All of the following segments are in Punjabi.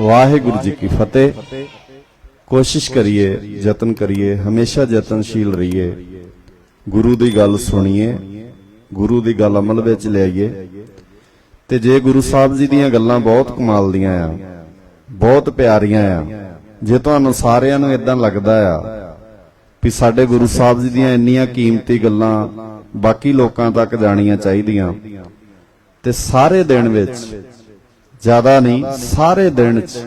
ਵਾਹਿਗੁਰੂ ਜੀ ਕੀ ਫਤਿਹ। ਕੋਸ਼ਿਸ਼ ਕਰੀਏ, ਯਤਨ ਕਰੀਏ, ਹਮੇਸ਼ਾ ਯਤਨਸ਼ੀਲ ਰਹੀਏ। ਗੁਰੂ ਦੀ ਗੱਲ ਸੁਣੀਏ, ਗੁਰੂ ਦੀ ਗੱਲ ਅਮਲ ਵਿੱਚ ਲਿਆਈਏ। ਤੇ ਜੇ ਗੁਰੂ ਸਾਹਿਬ ਜੀ ਦੀਆਂ ਗੱਲਾਂ ਬਹੁਤ ਕਮਾਲ ਦੀਆਂ ਆ, ਬਹੁਤ ਪਿਆਰੀਆਂ ਆ, ਜੇ ਤੁਹਾਨੂੰ ਸਾਰਿਆਂ ਨੂੰ ਇਦਾਂ ਲੱਗਦਾ ਆ ਵੀ ਸਾਡੇ ਗੁਰੂ ਸਾਹਿਬ ਜੀ ਦੀਆਂ ਇੰਨੀਆਂ ਕੀਮਤੀ ਗੱਲਾਂ ਬਾਕੀ ਲੋਕਾਂ ਤੱਕ ਜਾਣੀਆਂ ਚਾਹੀਦੀਆਂ, ਤੇ ਸਾਰੇ ਦਿਨ ਵਿੱਚ ਜ਼ਿਆਦਾ ਨਹੀਂ, ਸਾਰੇ ਦਿਨ 'ਚ।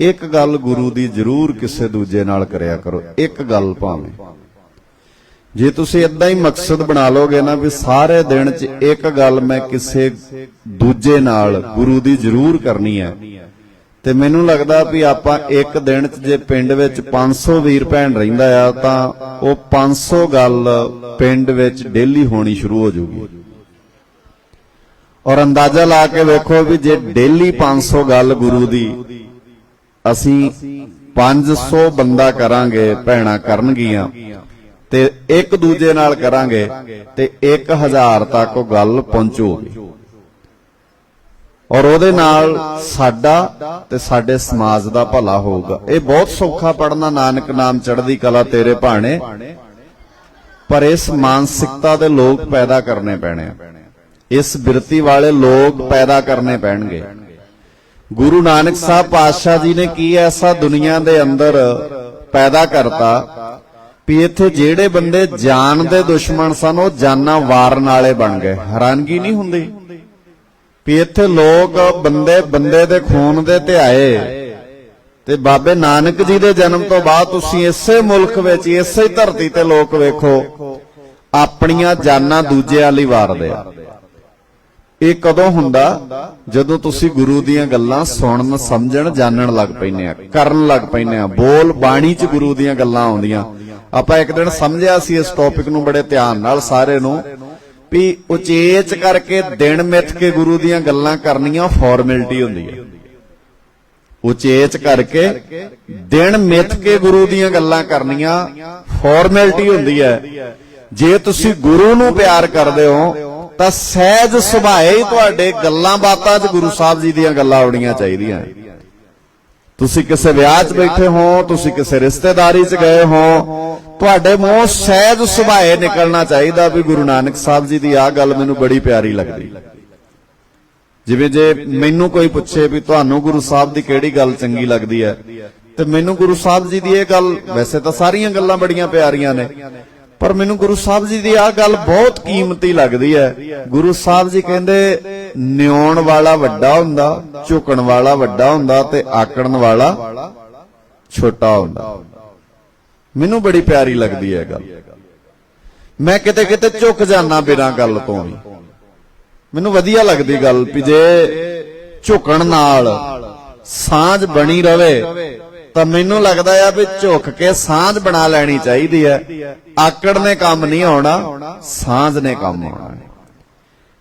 ਇੱਕ ਗੱਲ ਗੁਰੂ ਦੀ ਜ਼ਰੂਰ ਕਿਸੇ ਦੂਜੇ ਨਾਲ ਕਰਿਆ ਕਰੋ, ਇੱਕ ਗੱਲ ਭਾਵੇਂ। ਜੇ ਤੁਸੀਂ ਇਦਾਂ ਹੀ ਮਕਸਦ ਬਣਾ ਲੋਗੇ ਨਾ ਵੀ ਸਾਰੇ ਦਿਨ 'ਚ ਇੱਕ ਗੱਲ ਮੈਂ ਕਿਸੇ ਦੂਜੇ ਨਾਲ ਗੁਰੂ ਦੀ ਜ਼ਰੂਰ ਕਰਨੀ ਹੈ, ਤੇ ਮੈਨੂੰ ਲੱਗਦਾ ਵੀ ਆਪਾਂ ਇੱਕ ਦਿਨ 'ਚ ਜੇ ਪਿੰਡ ਵਿੱਚ 500 ਵੀਰ ਭੈਣ ਰਹਿੰਦਾ ਆ, ਤਾਂ ਉਹ 500 ਗੱਲ ਪਿੰਡ ਵਿੱਚ ਡੇਲੀ ਹੋਣੀ ਸ਼ੁਰੂ ਹੋ ਜਾਊਗੀ ਔਰ ਅੰਦਾਜ਼ਾ ਲਾ ਕੇ ਵੇਖੋ ਵੀ ਜੇ ਡੇਲੀ 500 ਗੱਲ ਗੁਰੂ ਦੀ, ਅਸੀਂ 500 ਬੰਦਾ ਕਰਾਂਗੇ, ਭੈਣਾ ਕਰਨਗੀਆਂ। ਤੇ ਇੱਕ ਦੂਜੇ ਨਾਲ ਕਰਾਂਗੇ, ਤੇ 1000 ਤੱਕ ਉਹ ਗੱਲ ਪਹੁੰਚੂਗੀ। ਔਰ ਉਹਦੇ ਨਾਲ ਸਾਡਾ ਤੇ ਸਾਡੇ ਸਮਾਜ ਦਾ ਭਲਾ ਹੋਊਗਾ। ਇਹ ਬਹੁਤ ਸੌਖਾ ਪੜਨਾ ਨਾਨਕ ਨਾਮ ਚੜ੍ਹਦੀ ਕਲਾ ਤੇਰੇ ਭਾਣੇ। ਪਰ ਇਸ ਮਾਨਸਿਕਤਾ ਦੇ ਲੋਕ ਪੈਦਾ ਕਰਨੇ ਪੈਣੇ ਆ। ਇਸ ਬਿਰਤੀ ਵਾਲੇ ਲੋਕ ਪੈਦਾ ਕਰਨੇ ਪੈਣਗੇ। ਗੁਰੂ ਨਾਨਕ ਸਾਹਿਬ ਪਾਤਸ਼ਾਹ ਜੀ ਨੇ ਕੀ ਐਸਾ ਦੁਨੀਆ ਦੇ ਅੰਦਰ ਪੈਦਾ ਕਰਤਾ ਵੀ ਇੱਥੇ ਜਿਹੜੇ ਬੰਦੇ ਜਾਨ ਦੇ ਦੁਸ਼ਮਣ ਸਨ, ਉਹ ਜਾਨਾਂ ਵਾਰਨ ਵਾਲੇ ਬਣ ਗਏ। ਹੈਰਾਨਗੀ ਨਹੀਂ ਹੁੰਦੀ? ਵੀ ਇੱਥੇ ਲੋਕ ਬੰਦੇ ਬੰਦੇ ਦੇ ਖੂਨ ਦੇ ਤੇ ਆਏ ਤੇ ਬਾਬੇ ਨਾਨਕ ਜੀ ਦੇ ਜਨਮ ਤੋਂ ਬਾਅਦ ਤੁਸੀਂ ਇਸੇ ਮੁਲਕ ਵਿੱਚ, ਇਸੇ ਧਰਤੀ ਤੇ ਲੋਕ ਵੇਖੋ, ਆਪਣੀਆਂ ਜਾਨਾਂ ਦੂਜਿਆਂ ਲਈ ਵਾਰਦੇ ਆ। ਇਹ ਕਦੋਂ ਹੁੰਦਾ? ਜਦੋਂ ਤੁਸੀਂ ਗੁਰੂ ਦੀਆਂ ਗੱਲਾਂ ਸੁਣਨ, ਸਮਝਣ, ਜਾਣਨ ਲੱਗ ਪੈਨੇ ਆ, ਕਰਨ ਲੱਗ ਪੈਨੇ ਆ। ਬੋਲ ਬਾਣੀ 'ਚ ਗੁਰੂ ਦੀਆਂ ਗੱਲਾਂ ਆਉਂਦੀਆਂ। ਆਪਾਂ ਇੱਕ ਦਿਨ ਸਮਝਿਆ ਸੀ ਇਸ ਟੌਪਿਕ ਨੂੰ ਬੜੇ ਧਿਆਨ ਨਾਲ ਸਾਰੇ ਨੂੰ ਵੀ ਉਚੇਚ ਕਰਕੇ ਦਿਨ ਮਿੱਥ ਕੇ ਗੁਰੂ ਦੀਆਂ ਗੱਲਾਂ ਕਰਨੀਆਂ ਫਾਰਮੈਲਿਟੀ ਹੁੰਦੀ ਹੈ ਉਚੇਚ ਕਰਕੇ ਦਿਨ ਮਿੱਥ ਕੇ ਗੁਰੂ ਦੀਆਂ ਗੱਲਾਂ ਕਰਨੀਆਂ ਫਾਰਮੈਲਿਟੀ ਹੁੰਦੀ ਹੈ ਜੇ ਤੁਸੀਂ ਗੁਰੂ ਨੂੰ ਪਿਆਰ ਕਰਦੇ ਹੋ ਤਾਂ ਸਹਿਜ ਸੁਭਾਏ ਹੀ ਤੁਹਾਡੇ ਗੱਲਾਂ ਬਾਤਾਂ 'ਚ ਗੁਰੂ ਸਾਹਿਬ ਜੀ ਦੀਆਂ ਗੱਲਾਂ ਆਉਣੀਆਂ ਚਾਹੀਦੀਆਂ। ਤੁਸੀਂ ਕਿਸੇ ਵਿਆਹ 'ਚ ਬੈਠੇ ਹੋ, ਤੁਸੀਂ ਕਿਸੇ ਰਿਸ਼ਤੇਦਾਰੀ 'ਚ ਗਏ ਹੋ, ਤੁਹਾਡੇ ਮੂੰਹੋਂ ਸਹਿਜ ਸੁਭਾਏ ਨਿਕਲਣਾ ਚਾਹੀਦਾ ਵੀ ਗੁਰੂ ਨਾਨਕ ਸਾਹਿਬ ਜੀ ਦੀ ਆਹ ਗੱਲ ਮੈਨੂੰ ਬੜੀ ਪਿਆਰੀ ਲੱਗਦੀ। ਜਿਵੇਂ ਜੇ ਮੈਨੂੰ ਕੋਈ ਪੁੱਛੇ ਵੀ ਤੁਹਾਨੂੰ ਗੁਰੂ ਸਾਹਿਬ ਦੀ ਕਿਹੜੀ ਗੱਲ ਚੰਗੀ ਲੱਗਦੀ ਹੈ, ਤੇ ਮੈਨੂੰ ਗੁਰੂ ਸਾਹਿਬ ਜੀ ਦੀ ਇਹ ਗੱਲ, ਵੈਸੇ ਤਾਂ ਸਾਰੀਆਂ ਗੱਲਾਂ ਬੜੀਆਂ ਪਿਆਰੀਆਂ ਨੇ ਪਰ ਮੈਨੂੰ ਗੁਰੂ ਸਾਹਿਬ ਜੀ ਦੀ ਆਹ ਗੱਲ ਬਹੁਤ ਕੀਮਤੀ ਲੱਗਦੀ ਹੈ। ਗੁਰੂ ਸਾਹਿਬ ਜੀ ਕਹਿੰਦੇ, ਨਿਉਣ ਵਾਲਾ ਵੱਡਾ ਹੁੰਦਾ, ਝੁਕਣ ਵਾਲਾ ਵੱਡਾ ਹੁੰਦਾ ਤੇ ਆਕੜਨ ਵਾਲਾ ਛੋਟਾ ਹੁੰਦਾ। ਮੈਨੂੰ ਬੜੀ ਪਿਆਰੀ ਲੱਗਦੀ ਹੈ ਗੱਲ। ਮੈਂ ਕਿਤੇ ਕਿਤੇ ਝੁਕ ਜਾਣਾ ਬਿਨਾਂ ਗੱਲ ਤੋਂ ਵੀ। ਮੈਨੂੰ ਵਧੀਆ ਲੱਗਦੀ ਗੱਲ ਵੀ ਜੇ ਝੁਕਣ ਨਾਲ ਸਾਂਝ ਬਣੀ ਰਵੇ ਤਾਂ ਮੈਨੂੰ ਲੱਗਦਾ ਆ ਵੀ ਝੁਕ ਕੇ ਸਾਂਝ ਬਣਾ ਲੈਣੀ ਚਾਹੀਦੀ ਹੈ ਆਕੜ ਨੇ ਕੰਮ ਨਹੀਂ ਆਉਣਾ, ਸਾਂਝ ਨੇ ਕੰਮ ਆਉਣਾ।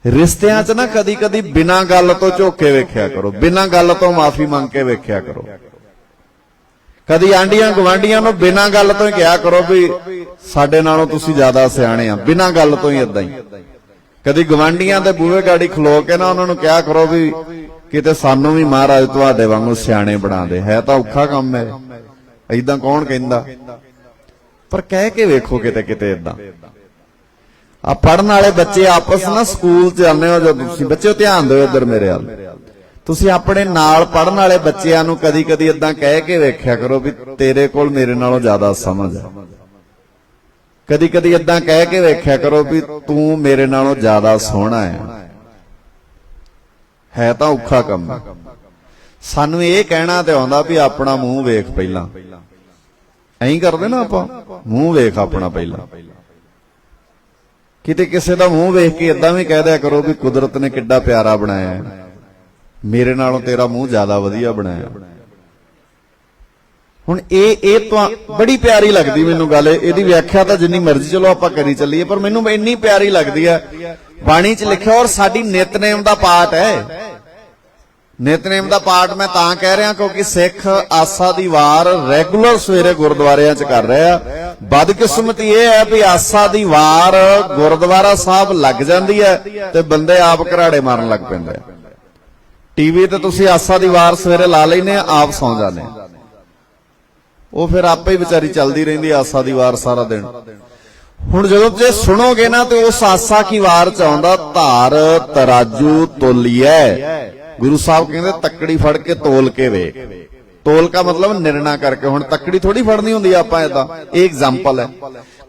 ਰਿਸ਼ਤਿਆਂ 'ਚ ਨਾ ਕਦੀ ਕਦੀ ਬਿਨਾਂ ਗੱਲ ਤੋਂ ਝੁੱਕ ਕੇ ਵੇਖਿਆ ਕਰੋ, ਬਿਨਾਂ ਗੱਲ ਤੋਂ ਮਾਫੀ ਮੰਗ ਕੇ ਵੇਖਿਆ ਕਰੋ। ਕਦੀ ਆਂਡੀਆਂ ਗਵਾਂਡੀਆਂ ਨੂੰ ਬਿਨਾਂ ਗੱਲ ਤੋਂ ਹੀ ਕਿਹਾ ਕਰੋ ਵੀ ਸਾਡੇ ਨਾਲੋਂ ਤੁਸੀਂ ਜ਼ਿਆਦਾ ਸਿਆਣੇ ਆ, ਬਿਨਾਂ ਗੱਲ ਤੋਂ ਹੀ ਇਦਾਂ ਹੀ। ਕਦੀ ਗਵਾਂਡੀਆਂ ਦੇ ਬੂਹੇ ਗਾੜੀ ਖਲੋ ਕੇ ਨਾ ਉਹਨਾਂ ਨੂੰ ਕਿਹਾ ਕਰੋ ਵੀ ਕਿਤੇ ਸਾਨੂੰ ਵੀ ਮਹਾਰਾਜ ਤੁਹਾਡੇ ਵਾਂਗੂ ਸਿਆਣੇ ਬਣਾ ਹੈ ਤਾਂ ਔਖਾ ਕੰਮ ਹੈ। ਐਦਾਂ ਕੌਣ ਕਹਿੰਦਾ? ਪਰ ਕਹਿ ਕੇ ਵੇਖੋ ਕਿਤੇ ਕਿਤੇ ਇਦਾਂ ਆ ਪੜਨ ਵਾਲੇ ਬੱਚੇ ਆਪਸ ਨਾਲ ਸਕੂਲ ਚ ਜਾਂਦੇ ਹੋ ਜਦੋਂ ਤੁਸੀਂ। ਬੱਚਿਓ, ਧਿਆਨ ਦਿਓ ਇੱਧਰ ਮੇਰੇ ਵੱਲ। ਤੁਸੀਂ ਆਪਣੇ ਨਾਲ ਪੜਨ ਵਾਲੇ ਬੱਚਿਆਂ ਨੂੰ ਕਦੀ ਕਦੀ ਇਦਾਂ ਕਹਿ ਕੇ ਵੇਖਿਆ ਕਰੋ ਵੀ ਤੇਰੇ ਕੋਲ ਮੇਰੇ ਨਾਲੋਂ ਜ਼ਿਆਦਾ ਸਮਝ ਹੈ। ਕਦੀ ਕਦੀ ਇਦਾਂ ਕਹਿ ਕੇ ਵੇਖਿਆ ਕਰੋ ਵੀ ਤੂੰ ਮੇਰੇ ਨਾਲੋਂ ਜ਼ਿਆਦਾ ਸੋਹਣਾ ਹੈ। ਹੈ ਤਾਂ ਔਖਾ ਕੰਮ ਸਾਨੂੰ ਇਹ ਕਹਿਣਾ ਤੇ ਆਉਂਦਾ ਵੀ ਆਪਣਾ ਮੂੰਹ ਵੇਖ ਪਹਿਲਾਂ। ਐਂ ਕਰਦੇ ਨਾ ਆਪਾਂ। ਮੂੰਹ ਵੇਖ ਆਪਣਾ ਪਹਿਲਾਂ। ਕਿਤੇ ਕਿਸੇ ਦਾ ਮੂੰਹ ਵੇਖ ਕੇ ਇਦਾਂ ਵੀ ਕਹਿ ਦਿਆ ਕਰੋ ਵੀ ਕੁਦਰਤ ਨੇ ਕਿੱਡਾ ਪਿਆਰਾ ਬਣਾਇਆ ਹੈ। ਮੇਰੇ ਨਾਲੋਂ ਤੇਰਾ ਮੂੰਹ ਜ਼ਿਆਦਾ ਵਧੀਆ ਬਣਾਇਆ। ਹੁਣ ਇਹ ਇਹ ਤਾਂ ਬੜੀ ਪਿਆਰੀ ਲੱਗਦੀ ਮੈਨੂੰ ਗੱਲ, ਇਹਦੀ ਵਿਆਖਿਆ ਤਾਂ ਜਿੰਨੀ ਮਰਜ਼ੀ ਚਲੋ ਆਪਾਂ ਕਰੀ ਚੱਲੀਏ, ਪਰ ਮੈਨੂੰ ਇੰਨੀ ਪਿਆਰੀ ਲੱਗਦੀ ਹੈ ਬਾਣੀ 'ਚ ਲਿਖਿਆ ਔਰ ਸਾਡੀ ਨਿਤਨੇਮ ਦਾ ਪਾਠ ਹੈ। ਨਿਤਨੇਮ ਦਾ ਪਾਠ ਮੈਂ ਤਾਂ ਕਹਿ ਰਿਹਾ ਕਿਉਂਕਿ ਸਿੱਖ ਆਸਾ ਦੀ ਵਾਰ ਰੈਗੂਲਰ ਸਵੇਰੇ ਗੁਰਦੁਆਰਿਆਂ 'ਚ ਕਰ ਰਿਹਾ। ਬਦਕਿਸਮਤੀ ਇਹ ਹੈ ਵੀ ਆਸਾ ਦੀ ਵਾਰ ਗੁਰਦੁਆਰਾ ਸਾਹਿਬ ਲੱਗ ਜਾਂਦੀ ਹੈ ਤੇ ਬੰਦੇ ਆਪ ਘਰਾੜੇ ਮਾਰਨ ਲੱਗ ਪੈਂਦੇ ਆ। ਟੀਵੀ ਤੇ ਤੁਸੀਂ ਆਸਾ ਦੀ ਵਾਰ ਸਵੇਰੇ ਲਾ ਲੈਨੇ ਆਪ ਸੌਂ ਜਾਂਦੇ ਉਹ ਫਿਰ ਆਪੇ ਹੀ ਵਿਚਾਰੀ ਚੱਲਦੀ ਰਹਿੰਦੀ ਆਸਾ ਦੀ ਵਾਰ ਸਾਰਾ ਦਿਨ। ਹੁਣ ਜਦੋਂ ਤੁਸੀਂ ਸੁਣੋਗੇ ਨਾ ਤੇ ਉਸ ਆਸਾ ਕੀ ਵਾਰ ਚ ਆਉਂਦਾ, ਧਾਰ, ਤਰਾਜੂ ਤੋਲੀਐ ਗੁਰੂ ਸਾਹਿਬ ਕਹਿੰਦੇ ਤੱਕੜੀ ਫੜ ਕੇ ਤੋਲ ਕੇ ਵੇਖ ਤੋਲ ਕਾ ਮਤਲਬ ਨਿਰਣਾ ਕਰਕੇ, ਹੁਣ ਤੱਕੜੀ ਥੋੜੀ ਫੜਨੀ ਹੁੰਦੀ ਆਪਾਂ ਏਦਾਂ। ਇਹ ਐਗਜ਼ਾਮਪਲ ਹੈ।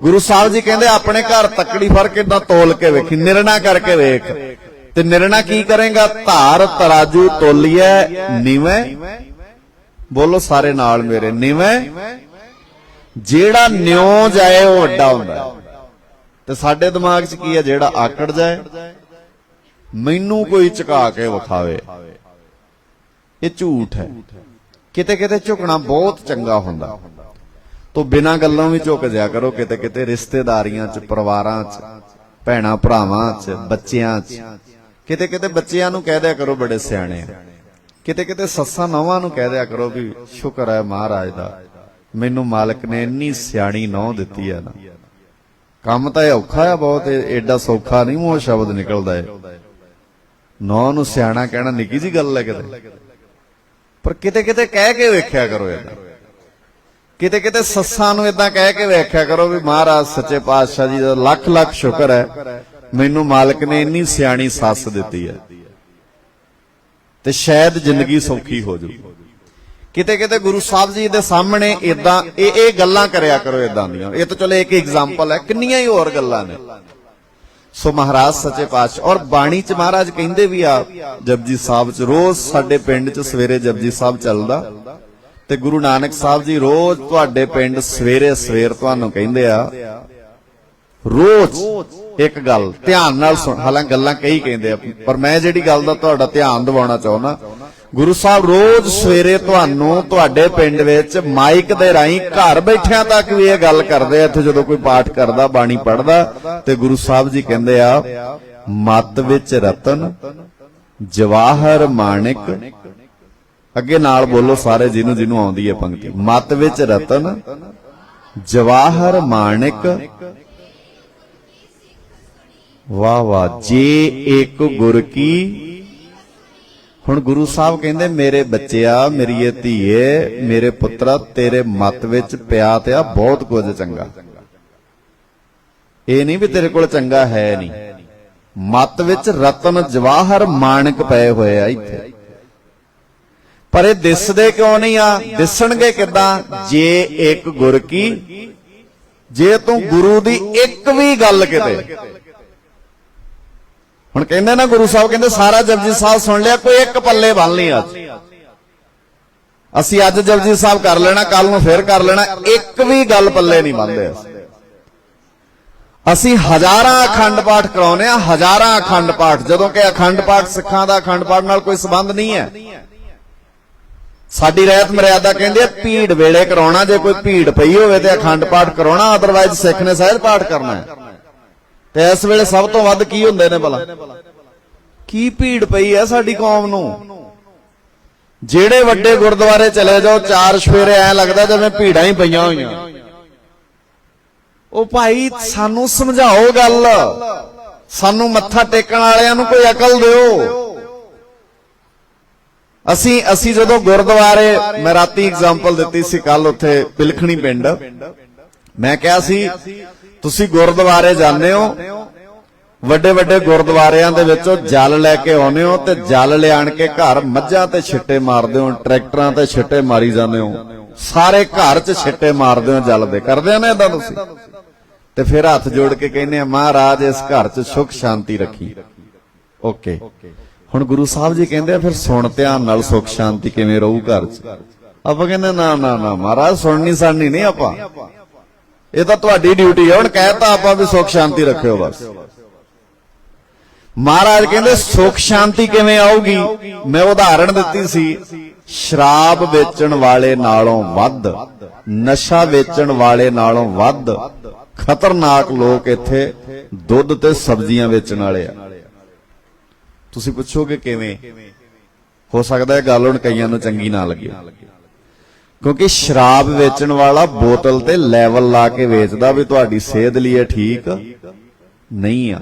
ਗੁਰੂ ਸਾਹਿਬ ਜੀ ਕਹਿੰਦੇ ਆਪਣੇ ਘਰ ਤੱਕੜੀ ਫੜ ਕੇ ਏਦਾਂ ਤੋਲ ਕੇ ਵੇਖੀ, ਨਿਰਣਾ ਕਰਕੇ ਵੇਖ। ਤੇ ਨਿਰਣਾ ਕੀ ਕਰੇਗਾ? ਧਾਰ, ਤਰਾਜੂ ਤੋਲੀਐ ਨਿਵੇਂ। ਬੋਲੋ ਸਾਰੇ ਨਾਲ ਮੇਰੇ ਨਿਵੇਂ। ਜਿਹੜਾ ਨਿਉ ਜਾਏ ਉਹ ਵੱਡਾ ਹੁੰਦਾ ਤੇ ਸਾਡੇ ਦਿਮਾਗ 'ਚ ਕੀ ਹੈ? ਜਿਹੜਾ ਆਕੜ ਜਾਏ, ਮੈਨੂੰ ਕੋਈ ਝੁਕਾ ਕੇ ਵਿਖਾਵੇ। ਇਹ ਝੂਠ ਹੈ। ਕਿਤੇ ਕਿਤੇ ਝੁਕਣਾ ਬਹੁਤ ਚੰਗਾ ਹੁੰਦਾ। ਤੋ ਬਿਨਾਂ ਗੱਲਾਂ ਵੀ ਝੁਕ ਜਿਆ ਕਰੋ। ਕਿਤੇ ਕਿਤੇ ਰਿਸ਼ਤੇਦਾਰੀਆਂ 'ਚ, ਪਰਿਵਾਰਾਂ 'ਚ ਭੈਣਾ ਭਰਾਵਾਂ 'ਚ, ਬੱਚਿਆਂ 'ਚ। ਕਿਤੇ ਕਿਤੇ ਬੱਚਿਆਂ ਨੂੰ ਕਹਿ ਦਿਆ ਕਰੋ, ਬੜੇ ਸਿਆਣੇ ਆ। ਕਿਤੇ ਕਿਤੇ ਸੱਸਾਂ ਨਵਾਂ ਨੂੰ ਕਹਿ ਦਿਆ ਕਰੋ ਵੀ ਸ਼ੁਕਰ ਹੈ ਮਹਾਰਾਜ ਦਾ, ਮੈਨੂੰ ਮਾਲਕ ਨੇ ਇੰਨੀ ਸਿਆਣੀ ਨੌ ਦਿੱਤੀ ਹੈ ਨਾ। ਕੰਮ ਤਾਂ ਇਹ ਔਖਾ ਹੈ ਬਹੁਤ ਐਡਾ ਸੌਖਾ ਨਹੀਂ ਮੂੰਹ ਸ਼ਬਦ ਨਿਕਲਦਾ ਹੈ ਨੌ ਨੂੰ ਸਿਆਣਾ ਕਹਿਣਾ ਨਿੱਕੀ ਜੀ ਗੱਲ ਹੈ ਕਿਤੇ। ਪਰ ਕਿਤੇ ਕਿਤੇ ਕਹਿ ਕੇ ਵੇਖਿਆ ਕਰੋ ਏਦਾਂ ਕਿਤੇ ਕਿਤੇ ਸੱਸਾਂ ਨੂੰ ਇਦਾਂ ਕਹਿ ਕੇ ਵੇਖਿਆ ਕਰੋ ਵੀ ਮਹਾਰਾਜ ਸੱਚੇ ਪਾਤਸ਼ਾਹ ਜੀ ਦਾ ਲੱਖ ਲੱਖ ਸ਼ੁਕਰ ਹੈ, ਮੈਨੂੰ ਮਾਲਕ ਨੇ ਇੰਨੀ ਸਿਆਣੀ ਸੱਸ ਦਿੱਤੀ ਹੈ। ਤੇ ਸ਼ਾਇਦ ਜ਼ਿੰਦਗੀ ਸੌਖੀ ਹੋ ਜੂ ਕਿਤੇ ਕਿਤੇ ਗੁਰੂ ਸਾਹਿਬ ਜੀ ਦੇ ਸਾਹਮਣੇ ਇਦਾਂ ਇਹ ਇਹ ਗੱਲਾਂ ਕਰਿਆ ਕਰੋ ਇਦਾਂ ਦੀਆਂ। ਇਹ ਤਾਂ ਚਲੋ ਇੱਕ ਐਗਜ਼ਾਮਪਲ ਹੈ, ਕਿੰਨੀਆਂ ਹੀ ਹੋਰ ਗੱਲਾਂ ਨੇ। ਸੋ ਮਹਾਰਾਜ ਸੱਚੇ ਪਾਤਸ਼ਾਹ, ਔਰ ਬਾਣੀ ਚ ਮਹਾਰਾਜ ਕਹਿੰਦੇ ਵੀ ਆ, ਜਪਜੀ ਸਾਹਿਬ ਚ ਰੋਜ਼ ਸਾਡੇ ਪਿੰਡ ਚ ਸਵੇਰੇ ਜਪਜੀ ਸਾਹਿਬ ਚੱਲਦਾ। ਤੇ ਗੁਰੂ ਨਾਨਕ ਸਾਹਿਬ ਜੀ ਰੋਜ਼ ਤੁਹਾਡੇ ਪਿੰਡ ਸਵੇਰੇ ਸਵੇਰ ਤੁਹਾਨੂੰ ਕਹਿੰਦੇ ਆ, ਰੋਜ਼ ਇੱਕ ਗੱਲ, ਧਿਆਨ ਨਾਲ ਸੁਣ ਹਾਲਾਂਕਿ ਗੱਲਾਂ ਕਈ ਕਹਿੰਦੇ ਆ। ਪਰ ਮੈਂ ਜਿਹੜੀ ਗੱਲ ਦਾ ਤੁਹਾਡਾ ਧਿਆਨ ਦਿਵਾਉਣਾ ਚਾਹੁੰਦਾ, ਗੁਰੂ ਸਾਹਿਬ ਰੋਜ਼ ਸਵੇਰੇ ਤੁਹਾਨੂੰ ਤੁਹਾਡੇ ਪਿੰਡ ਵਿੱਚ ਮਾਈਕ ਦੇ ਰਾਹੀਂ ਘਰ ਬੈਠਿਆਂ ਤੱਕ ਵੀ ਇਹ ਗੱਲ ਕਰਦੇ ਆ, ਇੱਥੇ ਜਦੋਂ ਕੋਈ ਪਾਠ ਕਰਦਾ, ਬਾਣੀ ਪੜਦਾ ਤੇ ਗੁਰੂ ਸਾਹਿਬ ਜੀ ਕਹਿੰਦੇ ਆ, ਮਤ ਵਿੱਚ ਰਤਨ, ਜਵਾਹਰ ਮਾਣਿਕ। ਅੱਗੇ ਨਾਲ ਬੋਲੋ ਸਾਰੇ ਜਿਹਨੂੰ ਜਿਹਨੂੰ ਆਉਂਦੀ ਹੈ ਪੰਕਤੀ। ਮਤ ਵਿੱਚ ਰਤਨ, ਜਵਾਹਰ ਮਾਣਿਕ ਵਾਹ ਵਾਹ, ਜੇ ਇੱਕ ਗੁਰ ਕੀ? ਹੁਣ ਗੁਰੂ ਸਾਹਿਬ ਕਹਿੰਦੇ, ਮੇਰੇ ਬੱਚਿਆ ਮੇਰੀ ਧੀਏ, ਮੇਰੇ ਪੁੱਤਰਾ, ਤੇਰੇ ਮਤ ਵਿੱਚ ਪਿਆ ਤੇ ਆ ਬਹੁਤ ਕੁਝ ਚੰਗਾ। ਇਹ ਨਹੀਂ ਵੀ ਤੇਰੇ ਕੋਲ ਚੰਗਾ ਹੈ ਨਹੀਂ। ਮਤ ਵਿੱਚ ਰਤਨ ਜਵਾਹਰ ਮਾਣਕ ਪਏ ਹੋਏ ਆ ਇੱਥੇ। ਪਰ ਇਹ ਦਿਸਦੇ ਕਿਉਂ ਨਹੀਂ ਆ? ਦਿਸਣਗੇ ਕਿਦਾਂ? ਜੇ ਇੱਕ ਗੁਰ ਕੀ? ਜੇ ਤੂੰ ਗੁਰੂ ਦੀ ਇੱਕ ਵੀ ਗੱਲ ਕਿਤੇ ਹੁਣ ਕਹਿੰਦੇ ਨਾ ਗੁਰੂ ਸਾਹਿਬ, ਕਹਿੰਦੇ ਸਾਰਾ ਜਪਜੀ ਸਾਹਿਬ ਸੁਣ ਲਿਆ, ਕੋਈ ਇੱਕ ਪੱਲੇ ਬੰਨ ਲਈ ਅੱਜ। ਅਸੀਂ ਅੱਜ ਜਪਜੀ ਸਾਹਿਬ ਕਰ ਲੈਣਾ ਕੱਲ ਨੂੰ ਫੇਰ ਕਰ ਲੈਣਾ, ਇੱਕ ਵੀ ਗੱਲ ਪੱਲੇ ਨਹੀਂ ਬੰਨਦੇ ਅਸੀਂ। ਹਜ਼ਾਰਾਂ ਅਖੰਡ ਪਾਠ ਕਰਾਉਨੇ ਆ ਹਜ਼ਾਰਾਂ ਅਖੰਡ ਪਾਠ, ਜਦੋਂ ਕਿ ਅਖੰਡ ਪਾਠ ਸਿੱਖਾਂ ਦਾ ਅਖੰਡ ਪਾਠ ਨਾਲ ਕੋਈ ਸੰਬੰਧ ਨਹੀਂ ਹੈ। ਸਾਡੀ ਰਹਿਤ ਮਰਿਆਦਾ ਕਹਿੰਦੇ ਆ ਭੀੜ ਵੇਲੇ ਕਰਾਉਣਾ, ਜੇ ਕੋਈ ਭੀੜ ਪਈ ਹੋਵੇ ਤੇ ਅਖੰਡ ਪਾਠ ਕਰਾਉਣਾ ਅਦਰਵਾਇਜ਼ ਸਿੱਖ ਨੇ ਸਹਿਜ ਪਾਠ ਕਰਨਾ ਹੈ। ਤੇ ਇਸ ਵੇਲੇ ਸਭ ਤੋਂ ਵੱਧ ਕੀ ਹੁੰਦੇ ਨੇ ਭਲਾ? ਕੀ ਭੀੜ ਪਈ ਹੈ ਸਾਡੀ ਕੌਮ ਨੂੰ? ਜਿਹੜੇ ਵੱਡੇ ਗੁਰਦੁਆਰੇ ਚਲੇ ਜਾਓ, ਚਾਰ ਸਵੇਰੇ ਐ ਲੱਗਦਾ ਜਿਵੇਂ ਭੀੜਾਂ ਹੀ ਪਈਆਂ ਹੋਈਆਂ। ਉਹ ਭਾਈ, ਸਾਨੂੰ ਸਮਝਾਓ ਗੱਲ। ਸਾਨੂੰ ਮੱਥਾ ਟੇਕਣ ਵਾਲਿਆਂ ਨੂੰ ਕੋਈ ਅਕਲ ਦਿਓ। ਅਸੀਂ ਅਸੀਂ ਜਦੋਂ ਗੁਰਦੁਆਰੇ, ਮੈਂ ਰਾਤੀ ਐਗਜ਼ਾਮਪਲ ਦਿੱਤੀ ਸੀ ਕੱਲ ਉੱਥੇ ਪਿਲਖਣੀ ਪਿੰਡ। ਮੈਂ ਕਿਹਾ ਸੀ ਤੁਸੀਂ ਗੁਰਦੁਆਰੇ ਜਾਂਦੇ ਹੋ, ਵੱਡੇ ਵੱਡੇ ਗੁਰਦੁਆਰਿਆਂ ਦੇ ਵਿੱਚੋਂ ਜਲ ਲੈ ਕੇ ਆਉਂਦੇ ਹੋ ਤੇ ਜਲ ਲਿਆਣ ਕੇ ਘਰ ਮੱਝਾਂ ਤੇ ਛਿੱਟੇ ਮਾਰਦੇ ਹੋ, ਟਰੈਕਟਰਾਂ ਤੇ ਛਿੱਟੇ ਮਾਰੀ ਜਾਂਦੇ ਹੋ। ਸਾਰੇ ਘਰ 'ਚ ਛਿੱਟੇ ਮਾਰਦੇ ਹੋ ਜਲ ਦੇ। ਕਰਦੇ ਆ ਨਾ ਇਦਾਂ ਤੁਸੀਂ? ਤੇ ਫਿਰ ਹੱਥ ਜੋੜ ਕੇ ਕਹਿੰਦੇ ਆ, ਮਹਾਰਾਜ, ਇਸ ਘਰ 'ਚ ਸੁਖ ਸ਼ਾਂਤੀ ਰੱਖੀ। ਓਕੇ। ਹੁਣ ਗੁਰੂ ਸਾਹਿਬ ਜੀ ਕਹਿੰਦੇ ਆ, ਫਿਰ ਸੁਣ ਧਿਆਨ ਨਾਲ ਸੁਖ ਸ਼ਾਂਤੀ ਕਿਵੇਂ ਰਹੂ ਘਰ 'ਚ? ਆਪਾਂ ਕਹਿੰਦੇ ਨਾ ਨਾ ਨਾ, ਮਹਾਰਾਜ, ਸੁਣਨੀ ਸਾਨੀ ਨਹੀਂ ਆਪਾਂ। ਇਹ ਤਾਂ ਤੁਹਾਡੀ ਡਿਊਟੀ ਹੈ। ਹੁਣ ਕਹਿਤਾ ਆਪਾਂ ਵੀ ਸੁਖ ਸ਼ਾਂਤੀ ਰੱਖਿਓ ਬਸ। ਮਹਾਰਾਜ ਕਹਿੰਦੇ, ਸੁਖ ਸ਼ਾਂਤੀ ਕਿਵੇਂ ਆਊਗੀ? ਮੈਂ ਉਦਾਹਰਣ ਦਿੱਤੀ ਸੀ, ਸ਼ਰਾਬ ਵੇਚਣ ਵਾਲੇ ਨਾਲੋਂ ਵੱਧ, ਨਸ਼ਾ ਵੇਚਣ ਵਾਲੇ ਨਾਲੋਂ ਵੱਧ, ਖਤਰਨਾਕ ਲੋਕ ਇੱਥੇ ਦੁੱਧ ਤੇ ਸਬਜ਼ੀਆਂ ਵੇਚਣ ਵਾਲੇ ਆ। ਤੁਸੀਂ ਪੁੱਛੋਗੇ ਕਿਵੇਂ? ਹੋ ਸਕਦਾ ਹੈ ਗੱਲ ਹੁਣ ਕਈਆਂ ਨੂੰ ਚੰਗੀ ਨਾ ਲੱਗੇ। ਕਿਉਂਕਿ ਸ਼ਰਾਬ ਵੇਚਣ ਵਾਲਾ ਬੋਤਲ ਤੇ ਲੈਵਲ ਲਾ ਕੇ ਵੇਚਦਾ ਵੀ ਤੁਹਾਡੀ ਸਿਹਤ ਲਈ ਇਹ ਠੀਕ ਨਹੀਂ ਆ।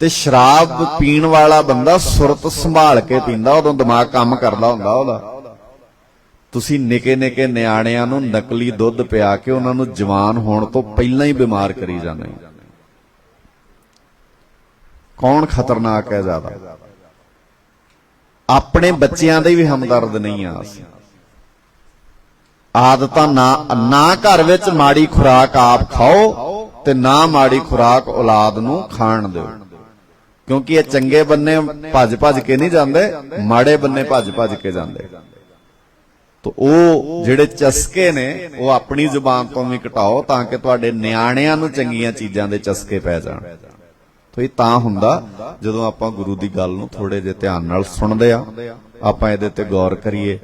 ਤੇ ਸ਼ਰਾਬ ਪੀਣ ਵਾਲਾ ਬੰਦਾ ਸੁਰਤ ਸੰਭਾਲ ਕੇ ਪੀਂਦਾ, ਉਦੋਂ ਦਿਮਾਗ ਕੰਮ ਕਰਦਾ ਹੁੰਦਾ ਉਹਦਾ। ਤੁਸੀਂ ਨਿੱਕੇ ਨਿੱਕੇ ਨਿਆਣਿਆਂ ਨੂੰ ਨਕਲੀ ਦੁੱਧ ਪਿਆ ਕੇ ਉਹਨਾਂ ਨੂੰ ਜਵਾਨ ਹੋਣ ਤੋਂ ਪਹਿਲਾਂ ਹੀ ਬਿਮਾਰ ਕਰੀ ਜਾਂਦੇ ਹੋ। ਕੌਣ ਖਤਰਨਾਕ ਹੈ ਜ਼ਿਆਦਾ? ਆਪਣੇ ਬੱਚਿਆਂ ਦੇ ਵੀ ਹਮਦਰਦ ਨਹੀਂ ਆ ਅਸੀਂ। ਆਦਤਾਂ ਨਾ ਨਾ ਘਰ ਵਿੱਚ ਮਾੜੀ ਖੁਰਾਕ ਆਪ ਖਾਓ ਤੇ ਨਾ ਮਾੜੀ ਖੁਰਾਕ ਔਲਾਦ ਨੂੰ ਖਾਣ ਦਿਓ। ਕਿਉਂਕਿ ਇਹ ਚੰਗੇ ਬੰਨੇ ਭੱਜ ਭੱਜ ਕੇ ਨਹੀਂ ਜਾਂਦੇ, ਮਾੜੇ ਬੰਨੇ ਭੱਜ ਭੱਜ ਕੇ ਜਾਂਦੇ। ਤੋ ਉਹ ਜਿਹੜੇ ਚਸਕੇ ਨੇ, ਉਹ ਆਪਣੀ ਜ਼ੁਬਾਨ ਤੋਂ ਵੀ ਘਟਾਓ ਤਾਂ ਕਿ ਤੁਹਾਡੇ ਨਿਆਣਿਆਂ ਨੂੰ ਚੰਗੀਆਂ ਚੀਜ਼ਾਂ ਦੇ ਚਸਕੇ ਪੈ ਜਾਣ। ਤੋ ਇਹ ਤਾਂ ਹੁੰਦਾ, ਜਦੋਂ ਆਪਾਂ ਗੁਰੂ ਦੀ ਗੱਲ ਨੂੰ ਥੋੜੇ ਜਿਹਾ ਧਿਆਨ ਨਾਲ ਸੁਣਦੇ ਆ, ਆਪਾਂ ਇਹਦੇ ਤੇ ਗੌਰ ਕਰੀਏ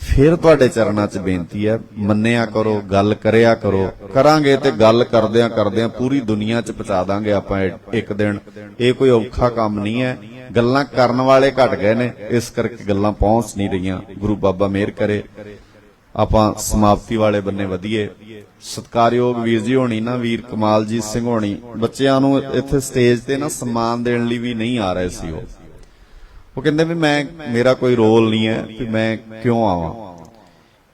ਫਿਰ ਤੁਹਾਡੇ ਚਰਨਾਂ 'ਚ ਬੇਨਤੀ ਹੈ, ਮੰਨਿਆ ਕਰੋ, ਗੱਲ ਕਰਿਆ ਕਰੋ। ਕਰਾਂਗੇ ਤੇ ਗੱਲ ਕਰਦਿਆਂ ਕਰਦਿਆਂ ਪੂਰੀ ਦੁਨੀਆ 'ਚ ਪਹੁੰਚਾ ਦਾਂਗੇ ਆਪਾਂ ਇੱਕ ਦਿਨ। ਇਹ ਕੋਈ ਔਖਾ ਕੰਮ ਨਹੀਂ ਹੈ। ਗੱਲਾਂ ਕਰਨ ਵਾਲੇ ਘਟ ਗਏ ਨੇ, ਇਸ ਕਰਕੇ ਗੱਲਾਂ ਪਹੁੰਚ ਨਹੀਂ ਰਹੀਆਂ। ਗੁਰੂ ਬਾਬਾ ਮਿਹਰ ਕਰੇ। ਆਪਾਂ ਸਮਾਪਤੀ ਵਾਲੇ ਬੰਨੇ ਵਧੀਏ। ਸਤਕਾਰਯੋਗ ਵੀਰ ਜੀ ਹੋਣੀ ਨਾ, ਵੀਰ ਕਮਾਲਜੀਤ ਸਿੰਘ ਹੋਣੀ, ਬੱਚਿਆਂ ਨੂੰ ਇੱਥੇ ਸਟੇਜ ਤੇ ਨਾ ਸਨਮਾਨ ਦੇਣ ਲਈ ਵੀ ਨਹੀਂ ਆ ਰਹੇ ਸੀ ਉਹ। ਉਹ ਕਹਿੰਦੇ ਵੀ ਮੈਂ, ਮੇਰਾ ਕੋਈ ਰੋਲ ਨਹੀਂ ਹੈ ਵੀ ਮੈਂ ਕਿਉਂ ਆਵਾਂ।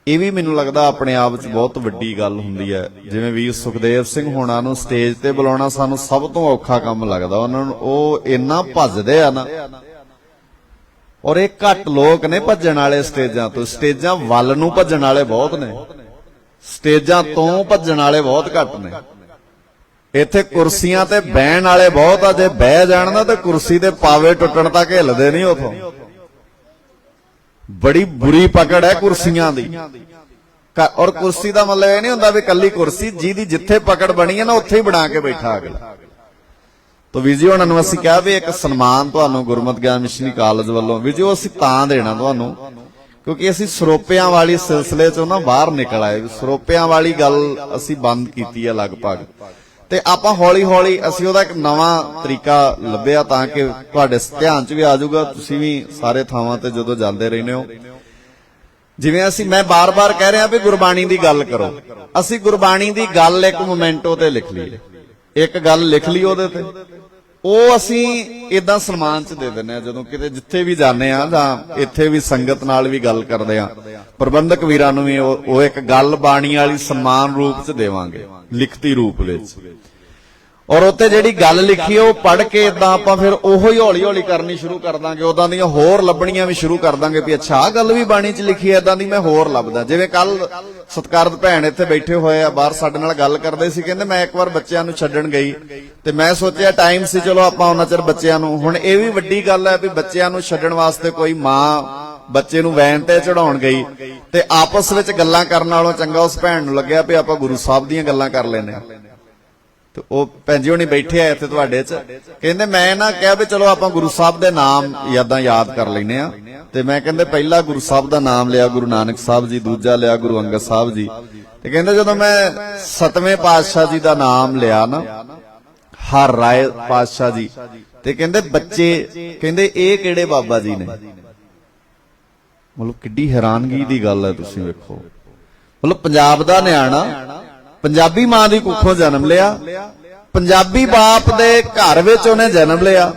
ਇਹ ਵੀ ਮੈਨੂੰ ਲੱਗਦਾ ਆਪਣੇ ਆਪ ਵਿੱਚ ਬਹੁਤ ਵੱਡੀ ਗੱਲ ਹੁੰਦੀ ਹੈ। ਜਿਵੇਂ ਵੀਰ ਸੁਖਦੇਵ ਸਿੰਘ ਹੋਣਾ ਨੂੰ ਸਟੇਜ ਤੇ ਬੁਲਾਉਣਾ ਸਾਨੂੰ ਸਭ ਤੋਂ ਔਖਾ ਕੰਮ ਲੱਗਦਾ। ਉਹਨਾਂ ਨੂੰ ਉਹ ਇੰਨਾ ਭੱਜਦੇ ਆ ਨਾ। ਔਰ ਇਹ ਘੱਟ ਲੋਕ ਨੇ ਭੱਜਣ ਵਾਲੇ ਸਟੇਜਾਂ ਤੋਂ। ਸਟੇਜਾਂ ਵੱਲ ਨੂੰ ਭੱਜਣ ਵਾਲੇ ਬਹੁਤ ਨੇ। ਸਟੇਜਾਂ ਤੋਂ ਭੱਜਣ ਵਾਲੇ ਬਹੁਤ ਘੱਟ ਨੇ। ਇੱਥੇ ਕੁਰਸੀਆਂ ਤੇ ਬਹਿਣ ਵਾਲੇ ਬਹੁਤ ਆ, ਜੇ ਬਹਿ ਜਾਣ ਨਾ ਤੇ ਕੁਰਸੀ ਦੇ ਪਾਵੇ ਟੁੱਟਣ ਤੱਕ ਹਿੱਲਦੇ ਨਹੀਂ ਉਥੋਂ। ਬੜੀ ਬੁਰੀ ਪਕੜ ਹੈ ਕੁਰਸੀਆਂ ਦੀ। ਔਰ ਕੁਰਸੀ ਦਾ ਮਤਲਬ ਇਹ ਨਹੀਂ ਹੁੰਦਾ ਵੀ ਕੱਲੀ ਕੁਰਸੀ, ਜਿਹਦੀ ਜਿੱਥੇ ਪਕੜ ਬਣੀ ਹੈ ਨਾ ਉੱਥੇ ਹੀ ਬਣਾ ਕੇ ਬੈਠਾ ਅਗਲਾ। ਤੋ ਵੀਰ ਜੀ ਉਹਨਾਂ ਨੂੰ ਅਸੀਂ ਕਿਹਾ ਵੀ ਇੱਕ ਸਨਮਾਨ ਤੁਹਾਨੂੰ ਗੁਰਮਤਿ ਗਿਆਨ ਮਿਸ਼ਨਰੀ ਕਾਲਜ ਵੱਲੋਂ। ਵੀਰ ਜੀ, ਉਹ ਅਸੀਂ ਤਾਂ ਦੇਣਾ ਤੁਹਾਨੂੰ, ਕਿਉਂਕਿ ਅਸੀਂ ਸਰੋਪਿਆਂ ਵਾਲੀ ਸਿਲਸਿਲੇ ਚੋਂ ਨਾ ਬਾਹਰ ਨਿਕਲ ਆਏ। ਸਰੋਪਿਆਂ ਵਾਲੀ ਗੱਲ ਅਸੀਂ ਬੰਦ ਕੀਤੀ ਹੈ ਲਗਭਗ। ਤੇ ਆਪਾਂ ਹੌਲੀ ਹੌਲੀ ਅਸੀਂ ਉਹਦਾ ਇੱਕ ਨਵਾਂ ਤਰੀਕਾ ਲੱਭਿਆ ਤਾਂ ਕਿ ਤੁਹਾਡੇ ਧਿਆਨ 'ਚ ਵੀ ਆ ਜਾਊਗਾ, ਤੁਸੀਂ ਵੀ ਸਾਰੇ ਥਾਵਾਂ ਤੇ ਜਦੋਂ ਜਾਂਦੇ ਰਹਿੰਦੇ ਹੋ। ਜਿਵੇਂ ਅਸੀਂ, ਮੈਂ ਬਾਰ-ਬਾਰ ਕਹਿ ਰਿਹਾ ਵੀ ਗੁਰਬਾਣੀ ਦੀ ਗੱਲ ਕਰੋ। ਅਸੀਂ ਗੁਰਬਾਣੀ ਦੀ ਗੱਲ ਇੱਕ ਮੋਮੈਂਟੋ ਤੇ ਲਿਖ ਲਈਏ ਇੱਕ ਗੱਲ ਲਿਖ ਲਈ ਉਹਦੇ ਤੇ। ਉਹ ਅਸੀਂ ਇਦਾਂ ਸਨਮਾਨ ਚ ਦੇ ਦਿੰਨੇ ਆ ਜਦੋਂ ਕਿਤੇ ਜਿੱਥੇ ਵੀ ਜਾਂਦੇ ਆ ਜਾਂ ਇੱਥੇ ਵੀ ਸੰਗਤ ਨਾਲ ਵੀ ਗੱਲ ਕਰਦੇ ਆ ਪ੍ਰਬੰਧਕ ਵੀਰਾਂ ਨੂੰ ਵੀ ਉਹ ਇੱਕ ਗੱਲ ਬਾਣੀ ਵਾਲੀ ਸਨਮਾਨ ਰੂਪ ਚ ਦੇਵਾਂਗੇ, ਲਿਖਤੀ ਰੂਪ ਵਿੱਚ। ਔਰ ਉੱਤੇ ਜਿਹੜੀ ਗੱਲ ਲਿਖੀ ਉਹ ਪੜ੍ਹ ਕੇ ਇਦਾਂ ਆਪਾਂ ਫਿਰ ਉਹੋ ਹੀ ਹੌਲੀ ਹੌਲੀ ਕਰਨੀ ਸ਼ੁਰੂ ਕਰ ਦਾਂਗੇ। ਉਦਾਂ ਦੀਆਂ ਹੋਰ ਲੱਭਣੀਆਂ ਵੀ ਸ਼ੁਰੂ ਕਰ ਦਾਂਗੇ ਵੀ ਅੱਛਾ, ਆਹ ਗੱਲ ਵੀ ਬਾਣੀ 'ਚ ਲਿਖੀ ਹੈ ਇਦਾਂ ਦੀ ਮੈਂ ਹੋਰ ਲੱਭਦਾ। ਜਿਵੇਂ ਕੱਲ ਸਤਕਾਰਤ ਭੈਣ ਇੱਥੇ ਬੈਠੇ ਹੋਏ ਆ, ਬਾਹਰ ਸਾਡੇ ਨਾਲ ਗੱਲ ਕਰਦੇ ਸੀ, ਕਹਿੰਦੇ ਮੈਂ ਇੱਕ ਵਾਰ ਬੱਚਿਆਂ ਨੂੰ ਛੱਡਣ ਗਈ ਤੇ ਮੈਂ ਸੋਚਿਆ ਟਾਈਮ ਸੀ, ਚਲੋ ਆਪਾਂ ਉਹਨਾਂ ਚਿਰ ਬੱਚਿਆਂ ਨੂੰ, ਹੁਣ ਇਹ ਵੀ ਵੱਡੀ ਗੱਲ ਹੈ ਵੀ ਬੱਚਿਆਂ ਨੂੰ ਛੱਡਣ ਵਾਸਤੇ ਕੋਈ ਮਾਂ ਬੱਚੇ ਨੂੰ ਵੈਨ ਤੇ ਚੜਾਉਣ ਗਈ ਤੇ ਆਪਸ ਵਿੱਚ ਗੱਲਾਂ ਕਰਨ ਨਾਲੋਂ ਚੰਗਾ ਉਸ ਭੈਣ ਨੂੰ ਲੱਗਿਆ ਵੀ ਆਪਾਂ ਗੁਰੂ ਸਾਹਿਬ ਦੀਆਂ ਗੱਲਾਂ ਕਰ ਲੈਨੇ ਆ ਤੇ ਉਹ ਭੈਣ ਜੀ ਬੈਠੇ ਆ ਇੱਥੇ ਤੁਹਾਡੇ 'ਚ। ਕਹਿੰਦੇ ਮੈਂ ਨਾ ਕਿਹਾ ਵੀ ਚਲੋ ਆਪਾਂ ਗੁਰੂ ਸਾਹਿਬ ਦੇ ਨਾਮ ਯਾਦਾਂ ਯਾਦ ਕਰ ਲੈਨੇ ਆ। ਤੇ ਮੈਂ ਕਹਿੰਦੇ ਪਹਿਲਾ ਗੁਰੂ ਸਾਹਿਬ ਦਾ ਨਾਮ ਲਿਆ, ਗੁਰੂ ਨਾਨਕ ਸਾਹਿਬ ਜੀ, ਦੂਜਾ ਲਿਆ ਗੁਰੂ ਅੰਗਦ ਸਾਹਿਬ ਜੀ। ਤੇ ਕਹਿੰਦੇ ਜਦੋਂ ਮੈਂ ਸਤਵੇਂ ਪਾਤਸ਼ਾਹ ਜੀ ਦਾ ਨਾਮ ਲਿਆ ਨਾ, ਹਰ ਰਾਏ ਪਾਤਸ਼ਾਹ ਜੀ, ਤੇ ਕਹਿੰਦੇ ਬੱਚੇ, ਕਹਿੰਦੇ ਇਹ ਕਿਹੜੇ ਬਾਬਾ ਜੀ ਨੇ? ਮਤਲਬ ਕਿੱਡੀ ਹੈਰਾਨਗੀ ਦੀ ਗੱਲ ਹੈ, ਤੁਸੀਂ ਵੇਖੋ। ਮਤਲਬ ਪੰਜਾਬ ਦਾ ਨਿਆਣਾ ਪੰਜਾਬੀ ਮਾਂ ਦੀ ਕੁੱਖੋਂ ਜਨਮ ਲਿਆ। ਪੰਜਾਬੀ ਬਾਪ ਦੇ ਘਰ ਵਿੱਚ ਉਹਨੇ ਜਨਮ ਲਿਆ।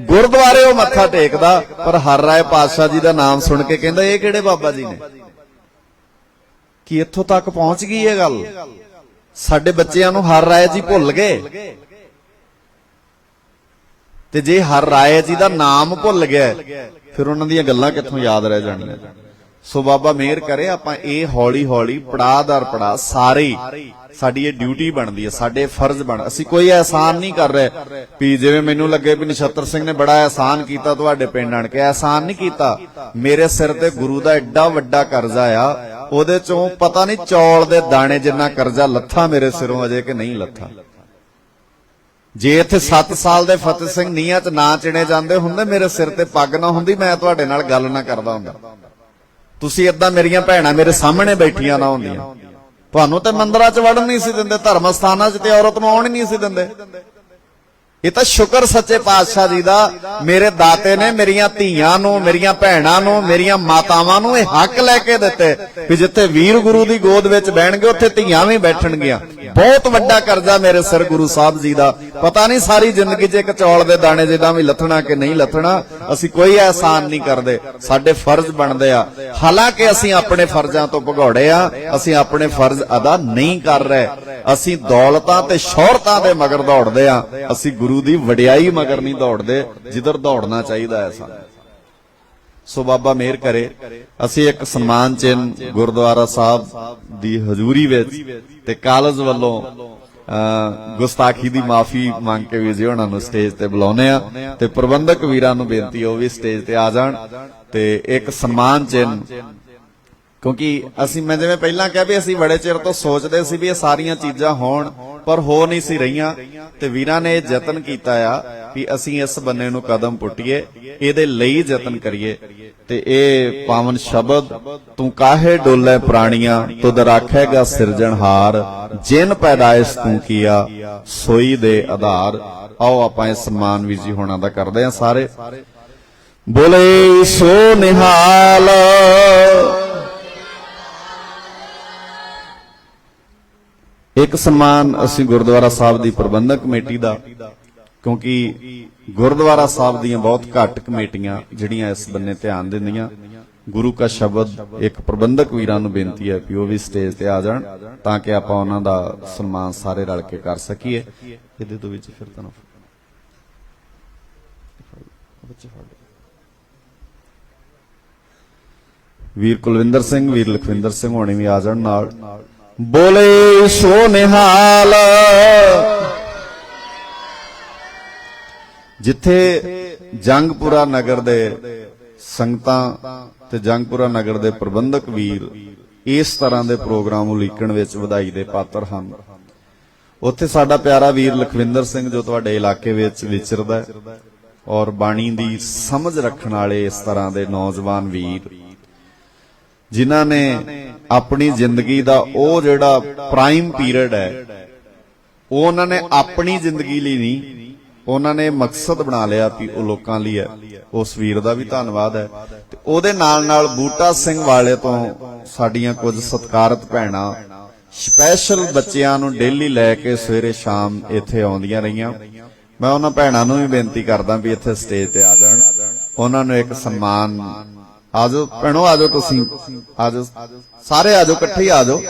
ਗੁਰਦੁਆਰੇ ਉਹ ਮੱਥਾ ਟੇਕਦਾ, ਪਰ ਹਰ ਰਾਏ ਪਾਤਸ਼ਾਹ ਜੀ ਦਾ ਨਾਮ ਸੁਣ ਕੇ ਕਹਿੰਦਾ, ਇਹ ਕਿਹੜੇ ਬਾਬਾ ਜੀ ਨੇ? ਕੀ ਇੱਥੋਂ ਤੱਕ ਪਹੁੰਚ ਗਈ ਇਹ ਗੱਲ? ਸਾਡੇ ਬੱਚਿਆਂ ਨੂੰ ਹਰ ਰਾਏ ਜੀ ਭੁੱਲ ਗਏ। ਤੇ ਜੇ ਹਰ ਰਾਏ ਜੀ ਦਾ ਨਾਮ ਭੁੱਲ ਗਿਆ, ਫਿਰ ਉਹਨਾਂ ਦੀਆਂ ਗੱਲਾਂ ਕਿੱਥੋਂ ਯਾਦ ਰਹਿ ਜਾਣੀਆਂ? ਸੋ ਬਾਬਾ ਮਿਹਰ ਕਰੇ, ਆਪਾਂ ਇਹ ਹੌਲੀ ਹੌਲੀ, ਪੜਾਅ ਦਰ ਪੜਾ ਸਾਰੇ ਸਾਡੀ ਇਹ ਡਿਊਟੀ ਬਣਦੀ ਹੈ, ਸਾਡੇ ਫਰਜ਼ ਬਣ ਅਸੀਂ ਕੋਈ ਅਹਿਸਾਨ ਨਹੀਂ ਕਰ ਰਹੇ ਵੀ ਜਿਵੇਂ ਮੈਨੂੰ ਲੱਗੇ ਵੀ ਨਛੱਤਰ ਸਿੰਘ ਨੇ ਬੜਾ ਅਹਿਸਾਨ ਕੀਤਾ ਤੁਹਾਡੇ ਪਿੰਡ ਆਣ ਕੇ, ਅਹਿਸਾਨ ਨਹੀਂ ਕੀਤਾ। ਮੇਰੇ ਸਿਰ ਤੇ ਗੁਰੂ ਦਾ ਐਡਾ ਵੱਡਾ ਕਰਜ਼ਾ ਆ, ਉਹਦੇ ਚੋਂ ਪਤਾ ਨਹੀਂ ਚੌਲ ਦੇ ਦਾਣੇ ਜਿੰਨਾ ਕਰਜ਼ਾ ਲੱਥਾ ਮੇਰੇ ਸਿਰੋਂ ਅਜੇ ਕਿ ਨਹੀਂ ਲੱਥਾ। ਜੇ ਇੱਥੇ 7 ਸਾਲ ਦੇ ਫਤਿਹ ਸਿੰਘ ਨੀਆਂ 'ਚ ਨਾ ਚਿਣੇ ਜਾਂਦੇ ਹੁੰਦੇ, ਮੇਰੇ ਸਿਰ ਤੇ ਪੱਗ ਨਾ ਹੁੰਦੀ, ਮੈਂ ਤੁਹਾਡੇ ਨਾਲ ਗੱਲ ਨਾ ਕਰਦਾ ਹੁੰਦਾ। ਤੁਸੀਂ ਇਦਾਂ ਮੇਰੀਆਂ ਭੈਣਾਂ ਮੇਰੇ ਸਾਹਮਣੇ ਬੈਠੀਆਂ ਨਾ ਹੁੰਦੀਆਂ। ਤੁਹਾਨੂੰ ਤੇ ਮੰਦਰਾਂ 'ਚ ਵੜਨ ਨਹੀਂ ਸੀ ਦਿੰਦੇ ਧਰਮ ਸਥਾਨਾਂ 'ਚ ਤੇ ਔਰਤ ਨੂੰ ਆਉਣ ਹੀ ਨਹੀਂ ਸੀ ਦਿੰਦੇ। ਇਹ ਤਾਂ ਸ਼ੁਕਰ ਸੱਚੇ ਪਾਤਸ਼ਾਹ ਜੀ ਦਾ। ਮੇਰੇ ਦਾਤੇ ਨੇ ਮੇਰੀਆਂ ਧੀਆਂ ਨੂੰ, ਮੇਰੀਆਂ ਭੈਣਾਂ ਨੂੰ, ਮੇਰੀਆਂ ਮਾਤਾਵਾਂ ਨੂੰ ਇਹ ਹੱਕ ਲੈ ਕੇ ਦਿੱਤੇ ਵੀ ਜਿੱਥੇ ਵੀਰ ਗੁਰੂ ਦੀ ਗੋਦ ਵਿੱਚ ਬਹਿਣਗੇ, ਉੱਥੇ ਧੀਆਂ ਵੀ ਬੈਠਣਗੀਆਂ। ਬਹੁਤ ਵੱਡਾ ਕਰਜ਼ਾ ਮੇਰੇ ਸਿਰ ਗੁਰੂ ਸਾਹਿਬ ਜੀ ਦਾ। ਪਤਾ ਨਹੀਂ ਸਾਰੀ ਜ਼ਿੰਦਗੀ 'ਚ ਇੱਕ ਚੌਲ ਦੇ ਦਾਣੇ ਜਿੱਦਾਂ ਵੀ ਲੱਥਣਾ ਕਿ ਨਹੀਂ ਲੱਥਣਾ, ਅਸੀਂ ਕੋਈ ਅਹਿਸਾਨ ਨਹੀਂ ਕਰਦੇ। ਸਾਡੇ ਫਰਜ਼ ਬਣਦੇ ਆ। ਹਾਲਾਂਕਿ ਅਸੀਂ ਆਪਣੇ ਫਰਜ਼ਾਂ ਤੋਂ ਭਗੌੜੇ ਆ, ਅਸੀਂ ਆਪਣੇ ਫਰਜ਼ ਅਦਾ ਨਹੀਂ ਕਰ ਰਹੇ। ਅਸੀਂ ਦੌਲਤਾਂ ਤੇ ਸ਼ੋਹਰਤਾਂ ਦੇ ਮਗਰ ਦੌੜਦੇ ਆ ਅਸੀਂ ਗੁਰੂ ਦੀ ਵਡਿਆਈ ਮਗਰ ਨਹੀਂ ਦੌੜਦੇ, ਜਿੱਧਰ ਦੌੜਨਾ ਚਾਹੀਦਾ ਹੈ ਸਾਨੂੰ। ਸੋ ਬਾਬਾ ਮਿਹਰ ਕਰੇ, ਅਸੀਂ ਇੱਕ ਸਨਮਾਨ ਚਿੰਨ ਗੁਰਦੁਆਰਾ ਸਾਹਿਬ ਦੀ ਹਜ਼ੂਰੀ ਵਿੱਚ ਤੇ ਕਾਲਜ ਵੱਲੋਂ ਗੁਸਤਾਖੀ ਦੀ ਮਾਫੀ ਮੰਗ ਕੇ ਵੀ ਜੀ ਉਹਨਾਂ ਨੂੰ ਸਟੇਜ ਤੇ ਬੁਲਾਉਨੇ ਆ ਤੇ ਪ੍ਰਬੰਧਕ ਵੀਰਾਂ ਨੂੰ ਬੇਨਤੀ ਉਹ ਵੀ ਸਟੇਜ ਤੇ ਆ ਜਾਣ ਤੇ ਇੱਕ ਸਨਮਾਨ ਚਿੰਨ ਕਿਉਂਕਿ ਅਸੀਂ ਮੈਂ ਜਿਵੇਂ ਪਹਿਲਾਂ ਕਿਹਾ ਵੀ ਅਸੀਂ ਬੜੇ ਚਿਰ ਤੋਂ ਸੋਚਦੇ ਸੀ ਵੀ ਇਹ ਸਾਰੀਆਂ ਚੀਜ਼ਾਂ ਹੋਣ, ਪਰ ਹੋ ਨਹੀਂ ਸੀ ਰਹੀਆਂ। ਤੇ ਵੀਰਾਂ ਨੇ ਇਹ ਯਤਨ ਕੀਤਾ ਆ ਵੀ ਅਸੀਂ ਇਸ ਬੰਨੇ ਨੂੰ ਕਦਮ ਪੁੱਟੀਏ, ਇਹਦੇ ਲਈ ਯਤਨ ਕਰੀਏ। ਤੇ ਇਹ ਪਾਵਨ ਸ਼ਬਦ, ਤੂੰ ਕਾਹੇ ਡੋਲੇ ਪ੍ਰਾਣੀਆਂ, ਤੁਧ ਰਾਖੇਗਾ ਸਿਰਜਣਹਾਰ ਜਿਨ ਪੈਦਾਇਸ਼ ਤੂੰ ਕੀਆ, ਸੋਈ ਦੇ ਆਧਾਰ। ਆਓ ਆਪਾਂ ਇਸ ਮਾਨ ਵੀ ਜੀ ਹੋਣਾ ਦਾ ਕਰਦੇ ਆ ਸਾਰੇ। ਬੋਲੇ ਸੋ ਨਿਹਾਲ। ਇੱਕ ਸਨਮਾਨ ਅਸੀਂ ਗੁਰਦੁਆਰਾ ਸਾਹਿਬ ਦੀ ਪ੍ਰਬੰਧਕ ਕਮੇਟੀ ਦਾ, ਕਿਉਂਕਿ ਗੁਰਦੁਆਰਾ ਸਾਹਿਬ ਦੀਆਂ ਬਹੁਤ ਘੱਟ ਕਮੇਟੀਆਂ ਜਿਹੜੀਆਂ ਇਸ ਬੰਨੇ ਧਿਆਨ ਦਿੰਦੀਆਂ। ਗੁਰੂ ਕਾ ਸ਼ਬਦ ਇੱਕ ਪ੍ਰਬੰਧਕ ਵੀਰਾਂ ਨੂੰ ਬੇਨਤੀ ਹੈ ਕਿ ਉਹ ਵੀ ਸਟੇਜ ਤੇ ਆ ਜਾਣ, ਤਾਂ ਕਿ ਆਪਾਂ ਉਹਨਾਂ ਦਾ ਸਨਮਾਨ ਸਾਰੇ ਰਲ ਕੇ ਕਰ ਸਕੀਏ। ਇਹਦੇ ਤੋਂ ਵਿੱਚ ਫਿਰ ਤੁਹਾਨੂੰ ਵੀਰ ਕੁਲਵਿੰਦਰ ਸਿੰਘ, ਵੀਰ ਲਖਵਿੰਦਰ ਸਿੰਘ ਹੋਣੀ ਵੀ ਆ ਜਾਣ ਨਾਲ। ਬੋਲੇ ਸੋ ਨਿਹਾਲ ਜਿੱਥੇ ਜੰਗਪੁਰਾ ਨਗਰ ਦੇ ਸੰਗਤਾਂ ਤੇ ਜੰਗਪੁਰਾ ਨਗਰ ਦੇ ਪ੍ਰਬੰਧਕ ਵੀਰ ਇਸ ਤਰ੍ਹਾਂ ਦੇ ਪ੍ਰੋਗਰਾਮ ਉਲੀਕਣ ਵਿੱਚ ਵਧਾਈ ਦੇ ਪਾਤਰ ਹਨ। ਉੱਥੇ ਸਾਡਾ ਪਿਆਰਾ ਵੀਰ ਲਖਵਿੰਦਰ ਸਿੰਘ ਜੋ ਤੁਹਾਡੇ ਇਲਾਕੇ ਵਿੱਚ ਵਿਚਰਦਾ ਔਰ ਬਾਣੀ ਦੀ ਸਮਝ ਰੱਖਣ ਵਾਲੇ ਇਸ ਤਰ੍ਹਾਂ ਦੇ ਨੌਜਵਾਨ ਵੀਰ, ਜਿਨ੍ਹਾਂ ਨੇ ਆਪਣੀ ਜ਼ਿੰਦਗੀ ਦਾ ਉਹ ਜਿਹੜਾ ਪ੍ਰਾਈਮ ਪੀਰੀਅਡ ਹੈ, ਉਹ ਉਹਨਾਂ ਨੇ ਆਪਣੀ ਜ਼ਿੰਦਗੀ ਲਈ ਨਹੀਂ, ਉਹਨਾਂ ਨੇ ਮਕਸਦ ਬਣਾ ਲਿਆ ਵੀ ਉਹ ਲੋਕਾਂ ਲਈ ਹੈ। ਉਸ ਵੀਰ ਦਾ ਵੀ ਧੰਨਵਾਦ ਹੈ। ਤੇ ਉਹਦੇ ਨਾਲ ਨਾਲ ਬੂਟਾ ਸਿੰਘ ਵਾਲੇ ਤੋਂ ਸਾਡੀਆਂ ਕੁਝ ਸਤਿਕਾਰਤ ਭੈਣਾਂ ਸਪੈਸ਼ਲ ਬੱਚਿਆਂ ਨੂੰ ਡੇਲੀ ਲੈ ਕੇ ਸਵੇਰੇ ਸ਼ਾਮ ਇੱਥੇ ਆਉਂਦੀਆਂ ਰਹੀਆਂ। ਮੈਂ ਉਹਨਾਂ ਭੈਣਾਂ ਨੂੰ ਵੀ ਬੇਨਤੀ ਕਰਦਾ ਵੀ ਇੱਥੇ ਸਟੇਜ ਤੇ ਆ ਜਾਣ। ਉਹਨਾਂ ਨੂੰ ਇੱਕ ਸਨਮਾਨ ਆਜੋ, ਭੈਣੋ, ਆਜੋ ਤੁਸੀਂ। ਆਜੋ। ਸਾਰੇ ਆਜੋ, ਇਕੱਠੇ ਹੀ ਆਜੋ।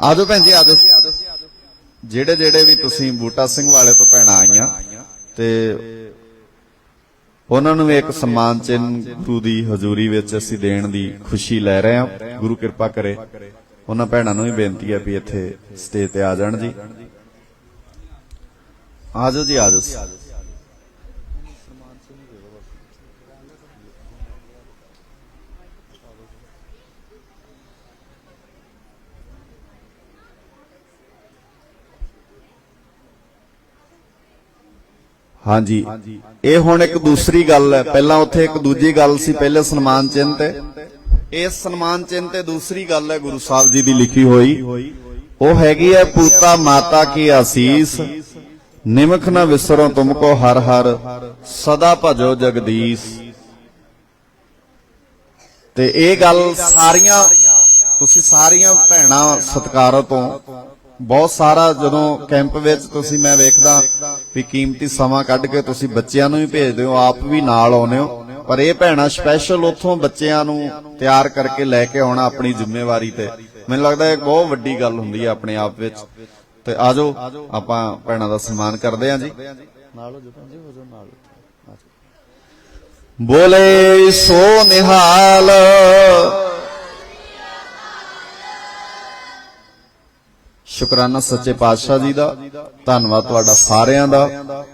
ਆਜੋ ਭੈਣ ਜੀ, ਆਜੋ। ਜਿਹੜੇ ਜਿਹੜੇ ਵੀ ਤੁਸੀਂ ਬੂਟਾ ਸਿੰਘ ਵਾਲੇ ਤੋਂ ਭੈਣਾਂ ਆਈਆਂ, ਤੇ ਉਹਨਾਂ ਨੂੰ ਵੀ ਇੱਕ ਸਨਮਾਨ ਚਿੰਨ ਗੁਰੂ ਦੀ ਹਜ਼ੂਰੀ ਵਿੱਚ ਅਸੀਂ ਦੇਣ ਦੀ ਖੁਸ਼ੀ ਲੈ ਰਹੇ ਹਾਂ। ਗੁਰੂ ਕਿਰਪਾ ਕਰੇ। ਉਹਨਾਂ ਭੈਣਾਂ ਨੂੰ ਵੀ ਬੇਨਤੀ ਹੈ ਵੀ ਇੱਥੇ ਸਟੇਜ ਤੇ ਆ ਜਾਣ ਜੀ। ਆਜੋ ਜੀ, ਆਜੋ। ਹਾਂਜੀ। ਇਹ ਹੁਣ ਇੱਕ ਦੂਸਰੀ ਗੱਲ ਹੈ। ਪਹਿਲਾਂ ਉੱਥੇ ਇੱਕ ਦੂਜੀ ਗੱਲ ਸੀ ਪਹਿਲੇ ਸਨਮਾਨ ਚਿੰਨ ਤੇ। ਇਸ ਸਨਮਾਨ ਚਿੰਨ ਤੇ ਦੂਸਰੀ ਗੱਲ ਹੈ ਗੁਰੂ ਸਾਹਿਬ ਜੀ ਦੀ ਲਿਖੀ ਹੋਈ। ਉਹ ਹੈਗੀ ਹੈ ਪੂਤਾ ਮਾਤਾ ਕੀ ਆਸੀਸ ਨਿਮਖ ਨਾ ਵਿਸਰੋ ਤੁਮਕੋ ਹਰ ਹਰ। ਸਦਾ ਭਜੋ ਜਗਦੀਸ਼। ਤੇ ਇਹ ਗੱਲ ਸਾਰੀਆਂ ਤੁਸੀਂ ਸਾਰੀਆਂ ਭੈਣਾਂ ਸਤਿਕਾਰਾਂ ਤੋਂ। ਬਹੁਤ ਸਾਰਾ ਜਦੋਂ ਕੈਂਪ ਵਿੱਚ ਤੁਸੀਂ ਮੈਂ ਵੇਖਦਾ ਵੀ ਕੀਮਤੀ ਸਮਾਂ ਕੱਢ ਕੇ ਤੁਸੀਂ ਬੱਚਿਆਂ ਨੂੰ ਵੀ ਭੇਜਦੇ ਹੋ ਆਪ ਵੀ ਨਾਲ ਆਉਨੇ ਹੋ। ਪਰ ਇਹ ਭੈਣਾਂ ਸਪੈਸ਼ਲ ਉੱਥੋਂ ਬੱਚਿਆਂ ਨੂੰ ਤਿਆਰ ਕਰਕੇ ਲੈ ਕੇ ਆਉਣਾ ਆਪਣੀ ਜ਼ਿੰਮੇਵਾਰੀ ਤੇ। ਮੈਨੂੰ ਲੱਗਦਾ ਇਹ ਬਹੁਤ ਵੱਡੀ ਗੱਲ ਹੁੰਦੀ ਹੈ ਆਪਣੇ ਆਪ ਵਿੱਚ। ਤੇ ਆਜੋ ਆਪਾਂ ਭੈਣਾਂ ਦਾ ਸਨਮਾਨ ਕਰਦੇ ਹਾਂ ਜੀ। ਨਾਲ ਹੋ ਜਾਓ ਜੀ ਹੋ ਜਾਓ ਨਾਲ। ਬੋਲੇ ਸੋ ਨਿਹਾਲ ਸ਼ੁਕਰਾਨਾ ਸੱਚੇ ਪਾਤਸ਼ਾਹ ਜੀ ਦਾ, ਧੰਨਵਾਦ ਤੁਹਾਡਾ ਸਾਰਿਆਂ ਦਾ।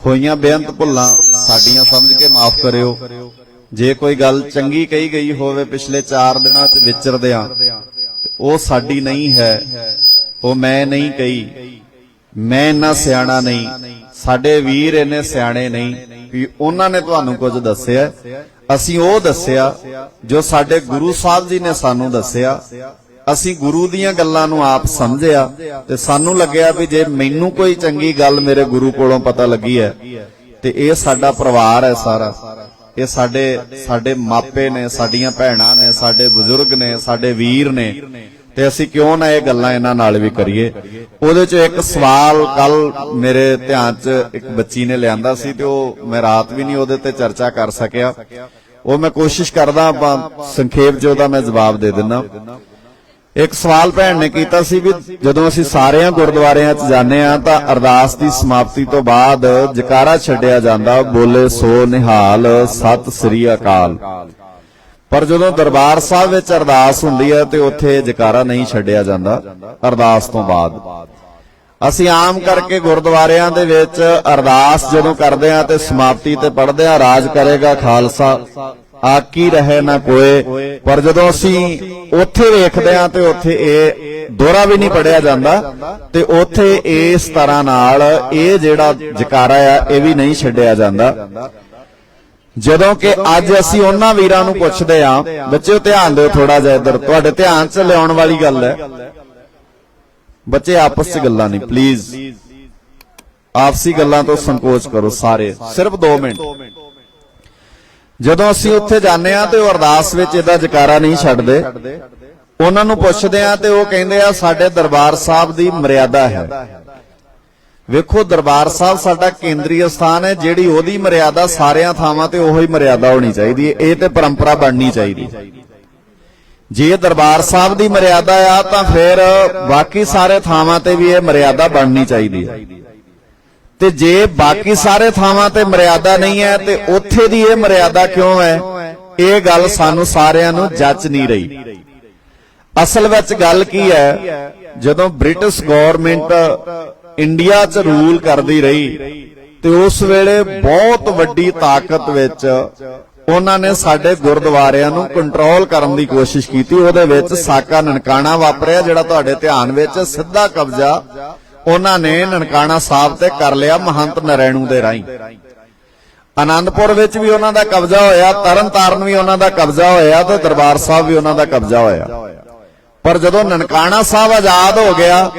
ਹੋਈਆਂ ਬੇਅੰਤ ਭੁੱਲਾਂ ਸਾਡੀਆਂ ਸਮਝ ਕੇ ਮਾਫ ਕਰਿਓ। ਜੇ ਕੋਈ ਗੱਲ ਚੰਗੀ ਕਹੀ ਗਈ ਹੋਵੇ ਪਿਛਲੇ 4 ਦਿਨਾਂ ਚ ਵਿਚਰਦਿਆਂ ਉਹ ਸਾਡੀ ਨਹੀਂ ਹੈ। ਉਹ ਮੈਂ ਨਹੀਂ ਕਹੀ। ਮੈਂ ਇੰਨਾ ਸਿਆਣਾ ਨਹੀਂ। ਸਾਡੇ ਵੀਰ ਇੰਨੇ ਸਿਆਣੇ ਨਹੀਂ ਵੀ ਉਹਨਾਂ ਨੇ ਤੁਹਾਨੂੰ ਕੁਝ ਦੱਸਿਆ। ਅਸੀਂ ਉਹ ਦੱਸਿਆ ਜੋ ਸਾਡੇ ਗੁਰੂ ਸਾਹਿਬ ਜੀ ਨੇ ਸਾਨੂੰ ਦੱਸਿਆ। ਅਸੀਂ ਗੁਰੂ ਦੀਆਂ ਗੱਲਾਂ ਨੂੰ ਆਪ ਸਮਝਿਆ ਤੇ ਸਾਨੂੰ ਲੱਗਿਆ ਵੀ ਜੇ ਮੈਨੂੰ ਕੋਈ ਚੰਗੀ ਗੱਲ ਮੇਰੇ ਗੁਰੂ ਕੋਲੋਂ ਪਤਾ ਲੱਗੀ ਹੈ, ਤੇ ਇਹ ਸਾਡਾ ਪਰਿਵਾਰ ਹੈ ਸਾਰਾ। ਇਹ ਸਾਡੇ ਸਾਡੇ ਮਾਪੇ ਨੇ, ਸਾਡੀਆਂ ਭੈਣਾਂ ਨੇ, ਸਾਡੇ ਬਜ਼ੁਰਗ ਨੇ, ਸਾਡੇ ਵੀਰ ਨੇ, ਤੇ ਅਸੀਂ ਕਿਉਂ ਨਾ ਇਹ ਗੱਲਾਂ ਇਹਨਾਂ ਨਾਲ ਵੀ ਕਰੀਏ? ਉਹਦੇ ਚ ਇੱਕ ਸਵਾਲ ਕੱਲ ਮੇਰੇ ਧਿਆਨ ਚ ਇੱਕ ਬੱਚੀ ਨੇ ਲਿਆਂਦਾ ਸੀ ਤੇ ਉਹ ਮੈਂ ਰਾਤ ਵੀ ਨਹੀਂ ਉਹਦੇ ਤੇ ਚਰਚਾ ਕਰ ਸਕਿਆ। ਉਹ ਮੈਂ ਕੋਸ਼ਿਸ਼ ਕਰਦਾ ਆਪਾਂ ਸੰਖੇਪ ਚ ਉਹਦਾ ਮੈਂ ਜਵਾਬ ਦੇ ਦਿੰਦਾ। ਇੱਕ ਸਵਾਲ ਭੈਣ ਨੇ ਕੀਤਾ ਸੀ ਵੀ ਜਦੋਂ ਅਸੀਂ ਸਾਰਿਆਂ ਗੁਰਦੁਆਰਿਆਂ 'ਚ ਜਾਂਦੇ ਆ ਤਾਂ ਅਰਦਾਸ ਦੀ ਸਮਾਪਤੀ ਤੋਂ ਬਾਅਦ ਜਕਾਰਾ ਛੱਡਿਆ ਜਾਂਦਾ, ਬੋਲੇ ਸੋ ਨਿਹਾਲ ਸਤਿ ਸ੍ਰੀ ਅਕਾਲ। ਪਰ ਜਦੋਂ ਦਰਬਾਰ ਸਾਹਿਬ ਵਿੱਚ ਅਰਦਾਸ ਹੁੰਦੀ ਹੈ ਤੇ ਉੱਥੇ ਜਕਾਰਾ ਨਹੀਂ ਛੱਡਿਆ ਜਾਂਦਾ, ਅਰਦਾਸ ਤੋਂ ਬਾਅਦ। ਅਸੀਂ ਆਮ ਕਰਕੇ ਗੁਰਦੁਆਰਿਆਂ ਦੇ ਵਿੱਚ ਅਰਦਾਸ ਜਦੋਂ ਕਰਦੇ ਆ ਤੇ ਸਮਾਪਤੀ ਤੇ ਪੜ੍ਹਦੇ ਆ ਰਾਜ ਕਰੇਗਾ ਖਾਲਸਾ। ਆਕੀ ਰਹੇ ਨਾ ਕੋਏ। ਪਰ ਜਦੋਂ ਅਸੀਂ ਉੱਥੇ ਵੇਖਦੇ ਆ ਤੇ ਉੱਥੇ ਇਹ ਦੋਹਰਾ ਵੀ ਨਹੀਂ ਪੜਿਆ ਜਾਂਦਾ ਤੇ ਉੱਥੇ ਇਸ ਤਰ੍ਹਾਂ ਨਾਲ ਇਹ ਜਿਹੜਾ ਜਕਾਰਾ ਆ, ਇਹ ਵੀ ਨਹੀਂ ਛੱਡਿਆ ਜਾਂਦਾ। ਜਦੋਂ ਕਿ ਅੱਜ ਅਸੀਂ ਉਹਨਾਂ ਵੀਰਾਂ ਨੂੰ ਪੁੱਛਦੇ ਆ ਬੱਚਿਓ ਧਿਆਨ ਦਿਓ ਥੋੜਾ ਜਿਹਾ ਇੱਧਰ, ਤੁਹਾਡੇ ਧਿਆਨ 'ਚ ਲਿਆਉਣ ਵਾਲੀ ਗੱਲ ਹੈ। ਬੱਚੇ ਆਪਸ 'ਚ ਗੱਲਾਂ ਨਹੀਂ ਪਲੀਜ਼ ਆਪਸੀ ਗੱਲਾਂ ਤੋਂ ਸੰਕੋਚ ਕਰੋ ਸਾਰੇ, ਸਿਰਫ 2 ਮਿੰਟ। ਜਦੋਂ ਅਸੀਂ ਉੱਥੇ ਜਾਂਦੇ ਆ ਤੇ ਉਹ ਅਰਦਾਸ ਵਿੱਚ ਇਹਦਾ ਜਕਾਰਾ ਨਹੀਂ ਛੱਡਦੇ। ਉਹਨਾਂ ਨੂੰ ਪੁੱਛਦੇ ਆ ਤੇ ਉਹ ਕਹਿੰਦੇ ਆ ਸਾਡੇ ਦਰਬਾਰ ਸਾਹਿਬ ਦੀ ਮਰਿਆਦਾ ਹੈ। ਵੇਖੋ ਦਰਬਾਰ ਸਾਹਿਬ ਸਾਡਾ ਕੇਂਦਰੀ ਸਥਾਨ ਹੈ ਜਿਹੜੀ ਉਹਦੀ ਮਰਿਆਦਾ ਸਾਰਿਆਂ ਥਾਵਾਂ ਤੇ ਉਹੀ ਮਰਿਆਦਾ ਹੋਣੀ ਚਾਹੀਦੀ ਹੈ। ਇਹ ਤੇ ਪਰੰਪਰਾ ਬਣਨੀ ਚਾਹੀਦੀ ਜੇ ਦਰਬਾਰ ਸਾਹਿਬ ਦੀ ਮਰਿਆਦਾ ਆ ਤਾਂ ਫਿਰ ਬਾਕੀ ਸਾਰੇ ਥਾਵਾਂ ਤੇ ਵੀ ਇਹ ਮਰਿਆਦਾ ਬਣਨੀ ਚਾਹੀਦੀ ਹੈ। ਤੇ ਜੇ ਬਾਕੀ ਸਾਰੇ ਥਾਵਾਂ ਤੇ ਮਰਿਆਦਾ ਨਹੀਂ ਹੈ, ਤੇ ਉੱਥੇ ਦੀ ਇਹ ਮਰਿਆਦਾ ਕਿਉਂ ਹੈ? ਇਹ ਗੱਲ ਸਾਨੂੰ ਸਾਰਿਆਂ ਨੂੰ ਜੱਜ ਨਹੀਂ ਰਹੀ। ਅਸਲ ਵਿੱਚ ਗੱਲ ਕੀ ਹੈ? ਜਦੋਂ ਬ੍ਰਿਟਿਸ਼ ਗਵਰਨਮੈਂਟ ਇੰਡੀਆ 'ਚ ਰੂਲ ਕਰਦੀ ਰਹੀ, ਤੇ ਉਸ ਵੇਲੇ ਬਹੁਤ ਵੱਡੀ ਤਾਕਤ ਵਿੱਚ ਉਹਨਾਂ ਨੇ ਸਾਡੇ ਗੁਰਦੁਆਰਿਆਂ ਨੂੰ ਕੰਟਰੋਲ ਕਰਨ ਦੀ ਕੋਸ਼ਿਸ਼ ਕੀਤੀ। ਉਹਦੇ ਵਿੱਚ ਸਾਕਾ ਨਨਕਾਣਾ ਵਾਪਰਿਆ, ਜਿਹੜਾ ਤੁਹਾਡੇ ਧਿਆਨ ਵਿੱਚ ਸਿੱਧਾ ਕਬਜ਼ਾ ਉਹਨਾਂ ਨੇ ਨਨਕਾਣਾ ਸਾਹਿਬ ਤੇ ਕਰ ਲਿਆ ਮਹੰਤ ਨਰੈਣੂ ਦੇ ਰਾਹੀਂ। ਆਨੰਦਪੁਰ ਵਿੱਚ ਵੀ ਉਹਨਾਂ ਦਾ ਕਬਜ਼ਾ ਹੋਇਆ, ਤਰਨਤਾਰਨ ਵੀ ਉਹਨਾਂ ਦਾ ਕਬਜ਼ਾ ਹੋਇਆ ਤੇ ਦਰਬਾਰ ਸਾਹਿਬ ਵੀ ਉਹਨਾਂ ਦਾ ਕਬਜ਼ਾ ਹੋਇਆ। ਪਰ ਜਦੋਂ ਨਨਕਾਣਾ ਸਾਹਿਬ ਆਜ਼ਾਦ ਹੋ ਗਿਆ,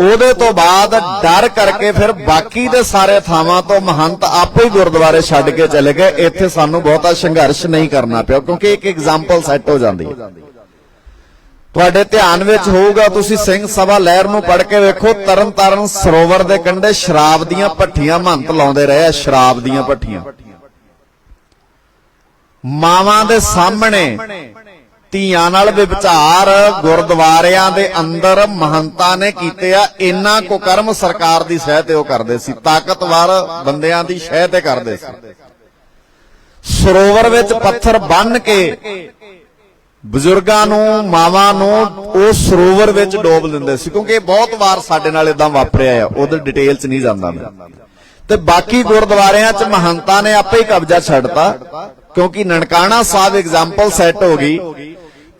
ਉਹਦੇ ਤੋਂ ਬਾਅਦ ਡਰ ਕਰਕੇ ਫਿਰ ਬਾਕੀ ਦੇ ਸਾਰੇ ਥਾਵਾਂ ਤੋਂ ਮਹੰਤ ਆਪੇ ਹੀ ਗੁਰਦੁਆਰੇ ਛੱਡ ਕੇ ਚਲੇ ਗਏ। ਇੱਥੇ ਸਾਨੂੰ ਬਹੁਤਾ ਸੰਘਰਸ਼ ਨਹੀਂ ਕਰਨਾ ਪਿਆ, ਕਿਉਂਕਿ ਇੱਕ ਐਗਜ਼ਾਮਪਲ ਸੈੱਟ ਹੋ ਜਾਂਦੀ ਹੈ। ਤੁਹਾਡੇ ਧਿਆਨ ਵਿੱਚ ਹੋਊਗਾ, ਤੁਸੀਂ ਸਿੰਘ ਸਭਾ ਲਹਿਰ ਨੂੰ ਪੜ੍ਹ ਕੇ ਵੇਖੋ ਤਰਨ ਤਾਰਨ ਸਰੋਵਰ ਦੇ ਕੰਢੇ ਸ਼ਰਾਬ ਦੀਆਂ ਭੱਠੀਆਂ ਮਹੰਤ ਲਾਉਂਦੇ ਰਹੇ ਆ, ਸ਼ਰਾਬ ਦੀਆਂ ਭੱਠੀਆਂ। ਮਾਵਾਂ ਦੇ ਸਾਹਮਣੇ, ਧੀਆਂ ਨਾਲ ਵਿਚਾਰ ਗੁਰਦੁਆਰਿਆਂ ਦੇ ਅੰਦਰ ਮਹੰਤਾਂ ਨੇ ਕੀਤੇ ਆ, ਇੰਨਾ ਕੋ ਕਰਮ ਸਰਕਾਰ ਦੀ ਸਹਿ ਤੇ ਉਹ ਕਰਦੇ ਸੀ, ਤਾਕਤਵਰ ਬੰਦਿਆਂ ਦੀ ਸਹਿ ਤੇ ਕਰਦੇ ਸੀ। ਸਰੋਵਰ ਵਿੱਚ ਪੱਥਰ ਬੰਨ ਕੇ ਬਜ਼ੁਰਗਾਂ ਨੂੰ, ਮਾਵਾਂ ਨੂੰ ਉਹ ਸਰੋਵਰ ਵਿੱਚ ਡੋਬ ਦਿੰਦੇ ਸੀ, ਕਿਉਂਕਿ ਇਹ ਬਹੁਤ ਵਾਰ ਸਾਡੇ ਨਾਲ ਇਦਾਂ ਵਾਪਰਿਆ ਆ, ਉਹਦੇ ਡਿਟੇਲ 'ਚ ਨਹੀਂ ਜਾਂਦਾ ਮੈਂ। ਤੇ ਬਾਕੀ ਗੁਰਦੁਆਰਿਆਂ 'ਚ ਮਹੰਤਾਂ ਨੇ ਆਪੇ ਹੀ ਕਬਜ਼ਾ ਛੱਡਤਾ, ਕਿਉਂਕਿ ਨਨਕਾਣਾ ਸਾਹਿਬ ਐਗਜ਼ਾਮਪਲ ਸੈੱਟ ਹੋ ਗਈ,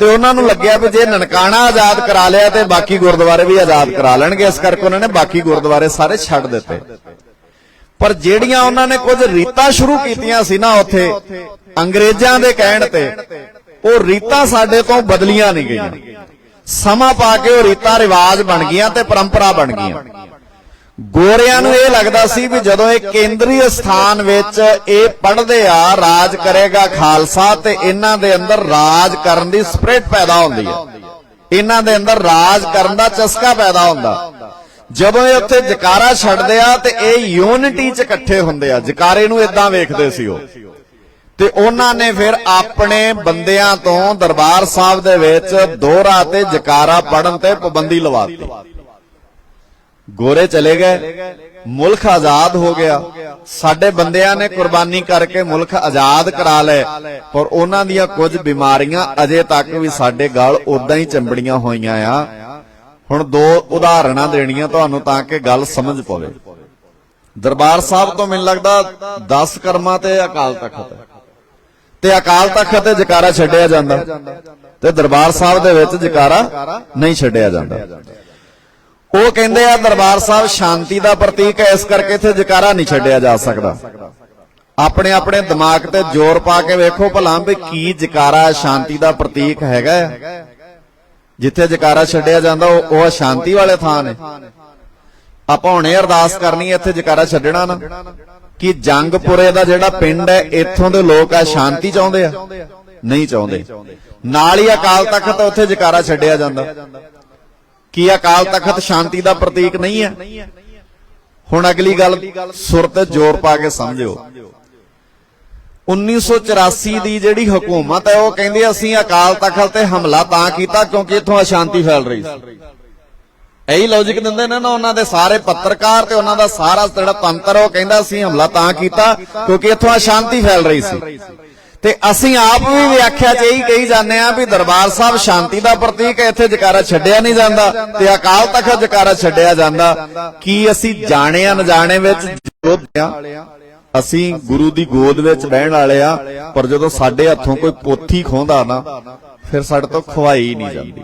ਤੇ ਉਹਨਾਂ ਨੂੰ ਲੱਗਿਆ ਵੀ ਜੇ ਨਨਕਾਣਾ ਆਜ਼ਾਦ ਕਰਾ ਲਿਆ ਤੇ ਬਾਕੀ ਗੁਰਦੁਆਰੇ ਵੀ ਆਜ਼ਾਦ ਕਰਾ ਲੈਣਗੇ, ਇਸ ਕਰਕੇ ਉਹਨਾਂ ਨੇ ਬਾਕੀ ਗੁਰਦੁਆਰੇ ਸਾਰੇ ਛੱਡ ਦਿੱਤੇ। ਪਰ ਜਿਹੜੀਆਂ ਉਹਨਾਂ ਨੇ ਕੁਝ ਰੀਤਾਂ ਸ਼ੁਰੂ ਕੀਤੀਆਂ ਸੀ ਨਾ ਉੱਥੇ, ਅੰਗਰੇਜ਼ਾਂ ਦੇ ਕਹਿਣ ਤੇ ਉਹ ਰੀਤਾਂ ਸਾਡੇ ਤੋਂ ਬਦਲੀਆਂ ਨਹੀਂ ਗਈਆਂ। ਸਮਾਂ ਪਾ ਕੇ ਉਹ ਰੀਤਾਂ ਰਿਵਾਜ ਬਣ ਗਈਆਂ ਤੇ ਪਰੰਪਰਾ ਬਣ ਗਈਆਂ। ਗੋਰਿਆਂ ਨੂੰ ਇਹ ਲੱਗਦਾ ਸੀ ਵੀ ਜਦੋਂ ਇਹ ਕੇਂਦਰੀ ਸਥਾਨ ਵਿੱਚ ਇਹ ਪੜ੍ਹਦੇ ਆ, ਰਾਜ ਕਰੇਗਾ ਖਾਲਸਾ ਤੇ ਇਹਨਾਂ ਦੇ ਅੰਦਰ ਰਾਜ ਕਰਨ ਦੀ ਸਪਿਰਿਟ ਪੈਦਾ ਹੁੰਦੀ ਹੈ। ਇਹਨਾਂ ਦੇ ਅੰਦਰ ਰਾਜ ਕਰਨ ਦਾ ਚਸਕਾ ਪੈਦਾ ਹੁੰਦਾ। ਜਦੋਂ ਇਹ ਉੱਥੇ ਜਕਾਰਾ ਛੱਡਦੇ ਆ ਤੇ ਇਹ ਯੂਨਿਟੀ 'ਚ ਇਕੱਠੇ ਹੁੰਦੇ ਆ, ਜਕਾਰੇ ਨੂੰ ਇਦਾਂ ਵੇਖਦੇ ਸੀ ਉਹ। ਤੇ ਉਹਨਾਂ ਨੇ ਫਿਰ ਆਪਣੇ ਬੰਦਿਆਂ ਤੋਂ ਦਰਬਾਰ ਸਾਹਿਬ ਦੇ ਵਿੱਚ ਦੋਹਰਾ ਤੇ ਜਕਾਰਾ ਪੜਨ ਤੇ ਪਾਬੰਦੀ ਲਵਾ ਦਿੱਤੀ। ਗੋਰੇ ਚਲੇ ਗਏ ਮੁਲਕ ਆਜ਼ਾਦ ਹੋ ਗਿਆ। ਸਾਡੇ ਬੰਦਿਆਂ ਨੇ ਕੁਰਬਾਨੀ ਕਰਕੇ ਮੁਲਕ ਆਜ਼ਾਦ ਕਰਾ ਲਏ, ਪਰ ਉਹਨਾਂ ਦੀਆਂ ਕੁਝ ਬਿਮਾਰੀਆਂ ਅਜੇ ਤੱਕ ਵੀ ਸਾਡੇ ਗਲ ਉਦਾਂ ਹੀ ਚੰਬੜੀਆਂ ਹੋਈਆਂ ਆ। ਹੁਣ ਦੋ ਉਦਾਹਰਣਾਂ ਦੇਣੀਆਂ ਤੁਹਾਨੂੰ ਤਾਂ ਕਿ ਗੱਲ ਸਮਝ ਪਵੇ। ਦਰਬਾਰ ਸਾਹਿਬ ਤੋਂ ਮੈਨੂੰ ਲੱਗਦਾ 10 ਕਰਮਾਂ ਤੇ ਅਕਾਲ ਤਖਤ ਹੈ। ਤੇ ਅਕਾਲ ਤਖਤ ਤੇ ਜਕਾਰਾ ਛੱਡਿਆ ਜਾਂਦਾ। ਤੇ ਦਰਬਾਰ ਸਾਹਿਬ ਦੇ ਵਿੱਚ ਜਕਾਰਾ ਨਹੀਂ ਛੱਡਿਆ ਜਾਂਦਾ। ਉਹ ਕਹਿੰਦੇ ਆ, ਦਰਬਾਰ ਸਾਹਿਬ ਸ਼ਾਂਤੀ ਦਾ ਪ੍ਰਤੀਕ ਹੈ, ਇਸ ਕਰਕੇ ਇੱਥੇ ਜਕਾਰਾ ਨਹੀਂ ਛੱਡਿਆ ਜਾ ਸਕਦਾ। ਆਪਣੇ ਆਪਣੇ ਦਿਮਾਗ ਤੇ ਜ਼ੋਰ ਪਾ ਕੇ ਵੇਖੋ ਭਲਾ ਵੀ ਕੀ ਜਕਾਰਾ, ਸ਼ਾਂਤੀ ਦਾ ਪ੍ਰਤੀਕ ਹੈਗਾ ਜਿੱਥੇ ਜਕਾਰਾ ਛੱਡਿਆ ਜਾਂਦਾ, ਉਹ ਉਹ ਸ਼ਾਂਤੀ ਵਾਲੇ ਥਾਂ ਨੇ। ਆਪਾਂ ਹੁਣੇ ਅਰਦਾਸ ਕਰਨੀ ਹੈ, ਇੱਥੇ ਜਕਾਰਾ ਛੱਡਣਾ ਨਾ। ਕਿ ਜੰਗਪੁਰੇ ਦਾ ਜਿਹੜਾ ਪਿੰਡ ਹੈ, ਇੱਥੋਂ ਦੇ ਲੋਕ ਆ, ਸ਼ਾਂਤੀ ਚਾਹੁੰਦੇ ਆ? ਨਹੀਂ ਚਾਹੁੰਦੇ। ਨਾਲ ਹੀ ਅਕਾਲ ਤਖਤ ਉੱਥੇ ਜਕਾਰਾ ਛੱਡਿਆ ਜਾਂਦਾ। ਕੀ ਅਕਾਲ ਤਖਤ ਸ਼ਾਂਤੀ ਦਾ ਪ੍ਰਤੀਕ ਨਹੀਂ ਹੈ? ਹੁਣ ਅਗਲੀ ਗੱਲ ਸੁਰ ਤੇ ਜ਼ੋਰ ਪਾ ਕੇ ਸਮਝਿਓ। 1984 ਦੀ ਜਿਹੜੀ ਹਕੂਮਤ ਹੈ, ਉਹ ਕਹਿੰਦੀ ਅਸੀਂ ਅਕਾਲ ਤਖਤ ਤੇ ਹਮਲਾ ਤਾਂ ਕੀਤਾ ਕਿਉਂਕਿ ਇੱਥੋਂ ਅਸ਼ਾਂਤੀ ਫੈਲ ਰਹੀ ਸੀ। ਇਹੀ ਲੌਜੀਕ ਦਿੰਦੇ ਨੇ ਨਾ ਉਹਨਾਂ ਦੇ ਸਾਰੇ ਪੱਤਰਕਾਰ ਤੇ ਉਹਨਾਂ ਦਾ ਸਾਰਾ ਜਿਹੜਾ ਤੰਤਰ, ਉਹ ਕਹਿੰਦਾ ਅਸੀਂ ਹਮਲਾ ਤਾਂ ਕੀਤਾ, ਕਿਉਂਕਿ ਇੱਥੋਂ ਅਸ਼ਾਂਤੀ ਫੈਲ ਰਹੀ ਸੀ। ਤੇ ਅਸੀਂ ਆਪ ਵੀ ਵਿਆਖਿਆ ਚ ਇਹੀ ਕਹੀ ਜਾਂਦੇ ਆ ਵੀ ਦਰਬਾਰ ਸਾਹਿਬ ਸ਼ਾਂਤੀ ਦਾ ਪ੍ਰਤੀਕ ਹੈ, ਇੱਥੇ ਜਕਾਰਾ ਛੱਡਿਆ ਨਹੀਂ ਜਾਂਦਾ ਤੇ ਅਕਾਲ ਤਖਤ ਜਕਾਰਾ ਛੱਡਿਆ ਜਾਂਦਾ। ਕੀ ਅਸੀਂ ਜਾਣੇ ਅਣਜਾਣੇ ਵਿੱਚ ਯੁੱਧ ਆ? ਅਸੀਂ ਗੁਰੂ ਦੀ ਗੋਦ ਵਿੱਚ ਬਹਿਣ ਵਾਲੇ ਆ, ਪਰ ਜਦੋਂ ਸਾਡੇ ਹੱਥੋਂ ਕੋਈ ਪੋਥੀ ਖੋਂਦਾ ਨਾ, ਫਿਰ ਸਾਡੇ ਤੋਂ ਖਵਾਈ ਨਹੀਂ ਜਾਂਦੀ।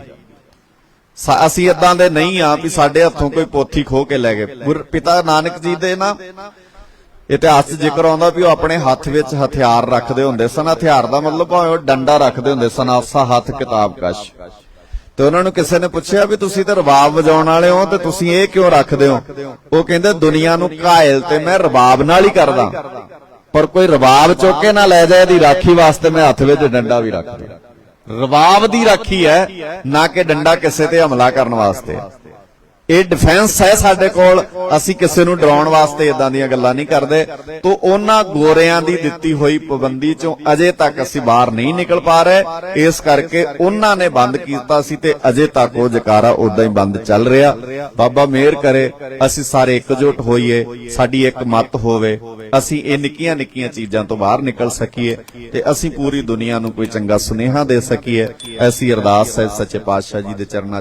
ਅਸੀਂ ਇਦਾਂ ਦੇ ਨਹੀਂ ਆ ਵੀ ਸਾਡੇ ਹੱਥੋਂ ਕੋਈ ਪੋਥੀ ਖੋ ਕੇ ਲੈ ਗਏ। ਪਿਤਾ ਨਾਨਕ ਜੀ ਦੇ ਨਾ ਇਤਿਹਾਸ ਜ਼ਿਕਰ ਆਉਂਦਾ ਵੀ ਉਹ ਆਪਣੇ ਹੱਥ ਵਿੱਚ ਹਥਿਆਰ ਰੱਖਦੇ ਹੁੰਦੇ ਸਨ। ਹਥਿਆਰ ਦਾ ਮਤਲਬ ਭਾਵੇਂ ਉਹ ਡੰਡਾ ਰੱਖਦੇ ਹੁੰਦੇ ਸਨ ਆਸਾ ਹੱਥ ਕਿਤਾਬ ਕਸ਼। ਤੇ ਉਹਨਾਂ ਨੂੰ ਕਿਸੇ ਨੇ ਪੁੱਛਿਆ ਵੀ ਤੁਸੀਂ ਤਾਂ ਰਬਾਬ ਵਜਾਉਣ ਵਾਲੇ ਹੋ ਤੇ ਤੁਸੀਂ ਇਹ ਕਿਉਂ ਰੱਖਦੇ ਹੋ? ਉਹ ਕਹਿੰਦੇ, ਦੁਨੀਆ ਨੂੰ ਘਾਇਲ ਤੇ ਮੈਂ ਰਬਾਬ ਨਾਲ ਹੀ ਕਰਦਾ। ਪਰ ਕੋਈ ਰਬਾਬ ਚੁੱਕ ਕੇ ਨਾ ਲੈ ਜਾਏ ਦੀ ਰਾਖੀ ਵਾਸਤੇ ਮੈਂ ਹੱਥ ਵਿੱਚ ਡੰਡਾ ਵੀ ਰੱਖਦਾ। ਰਵਾਬ ਦੀ ਰਾਖੀ ਹੈ ਨਾ ਕਿ ਡੰਡਾ ਕਿਸੇ ਤੇ ਹਮਲਾ ਕਰਨ ਵਾਸਤੇ। ਇਹ ਡਿਫੈਂਸ ਹੈ ਸਾਡੇ ਕੋਲ। ਅਸੀਂ ਕਿਸੇ ਨੂੰ ਡਰਾਉਣ ਵਾਸਤੇ ਇਦਾਂ ਦੀਆਂ ਗੱਲਾਂ ਨਹੀਂ ਕਰਦੇ। ਤੋਂ ਉਹਨਾਂ ਗੋਰਿਆਂ ਦੀ ਦਿੱਤੀ ਹੋਈ ਪਾਬੰਦੀ ਚੋਂ ਅਜੇ ਤੱਕ ਅਸੀਂ ਬਾਹਰ ਨਹੀਂ ਨਿਕਲ ਪਾ ਰਹੇ। ਇਸ ਕਰਕੇ ਉਹਨਾਂ ਨੇ ਬੰਦ ਕੀਤਾ ਸੀ ਤੇ ਅਜੇ ਤੱਕ ਉਹ ਜਕਾਰਾ ਉਦਾਂ ਹੀ ਬੰਦ ਚੱਲ ਰਿਹਾ। ਬਾਬਾ ਮੇਰ ਕਰੇ, ਅਸੀਂ ਸਾਰੇ ਇਕਜੁੱਟ ਹੋਈਏ, ਸਾਡੀ ਇੱਕ ਮਤ ਹੋਵੇ। ਅਸੀਂ ਇਹ ਨਿੱਕੀਆਂ ਨਿੱਕੀਆਂ ਚੀਜ਼ਾਂ ਤੋਂ ਬਾਹਰ ਨਿਕਲ ਸਕੀਏ ਤੇ ਅਸੀਂ ਪੂਰੀ ਦੁਨੀਆ ਨੂੰ ਕੋਈ ਚੰਗਾ ਸੁਨੇਹਾ ਦੇ ਸਕੀਏ। ਐਸੀ ਅਰਦਾਸ ਹੈ ਸੱਚੇ ਪਾਤਸ਼ਾਹ ਜੀ ਦੇ ਚਰਨਾਂ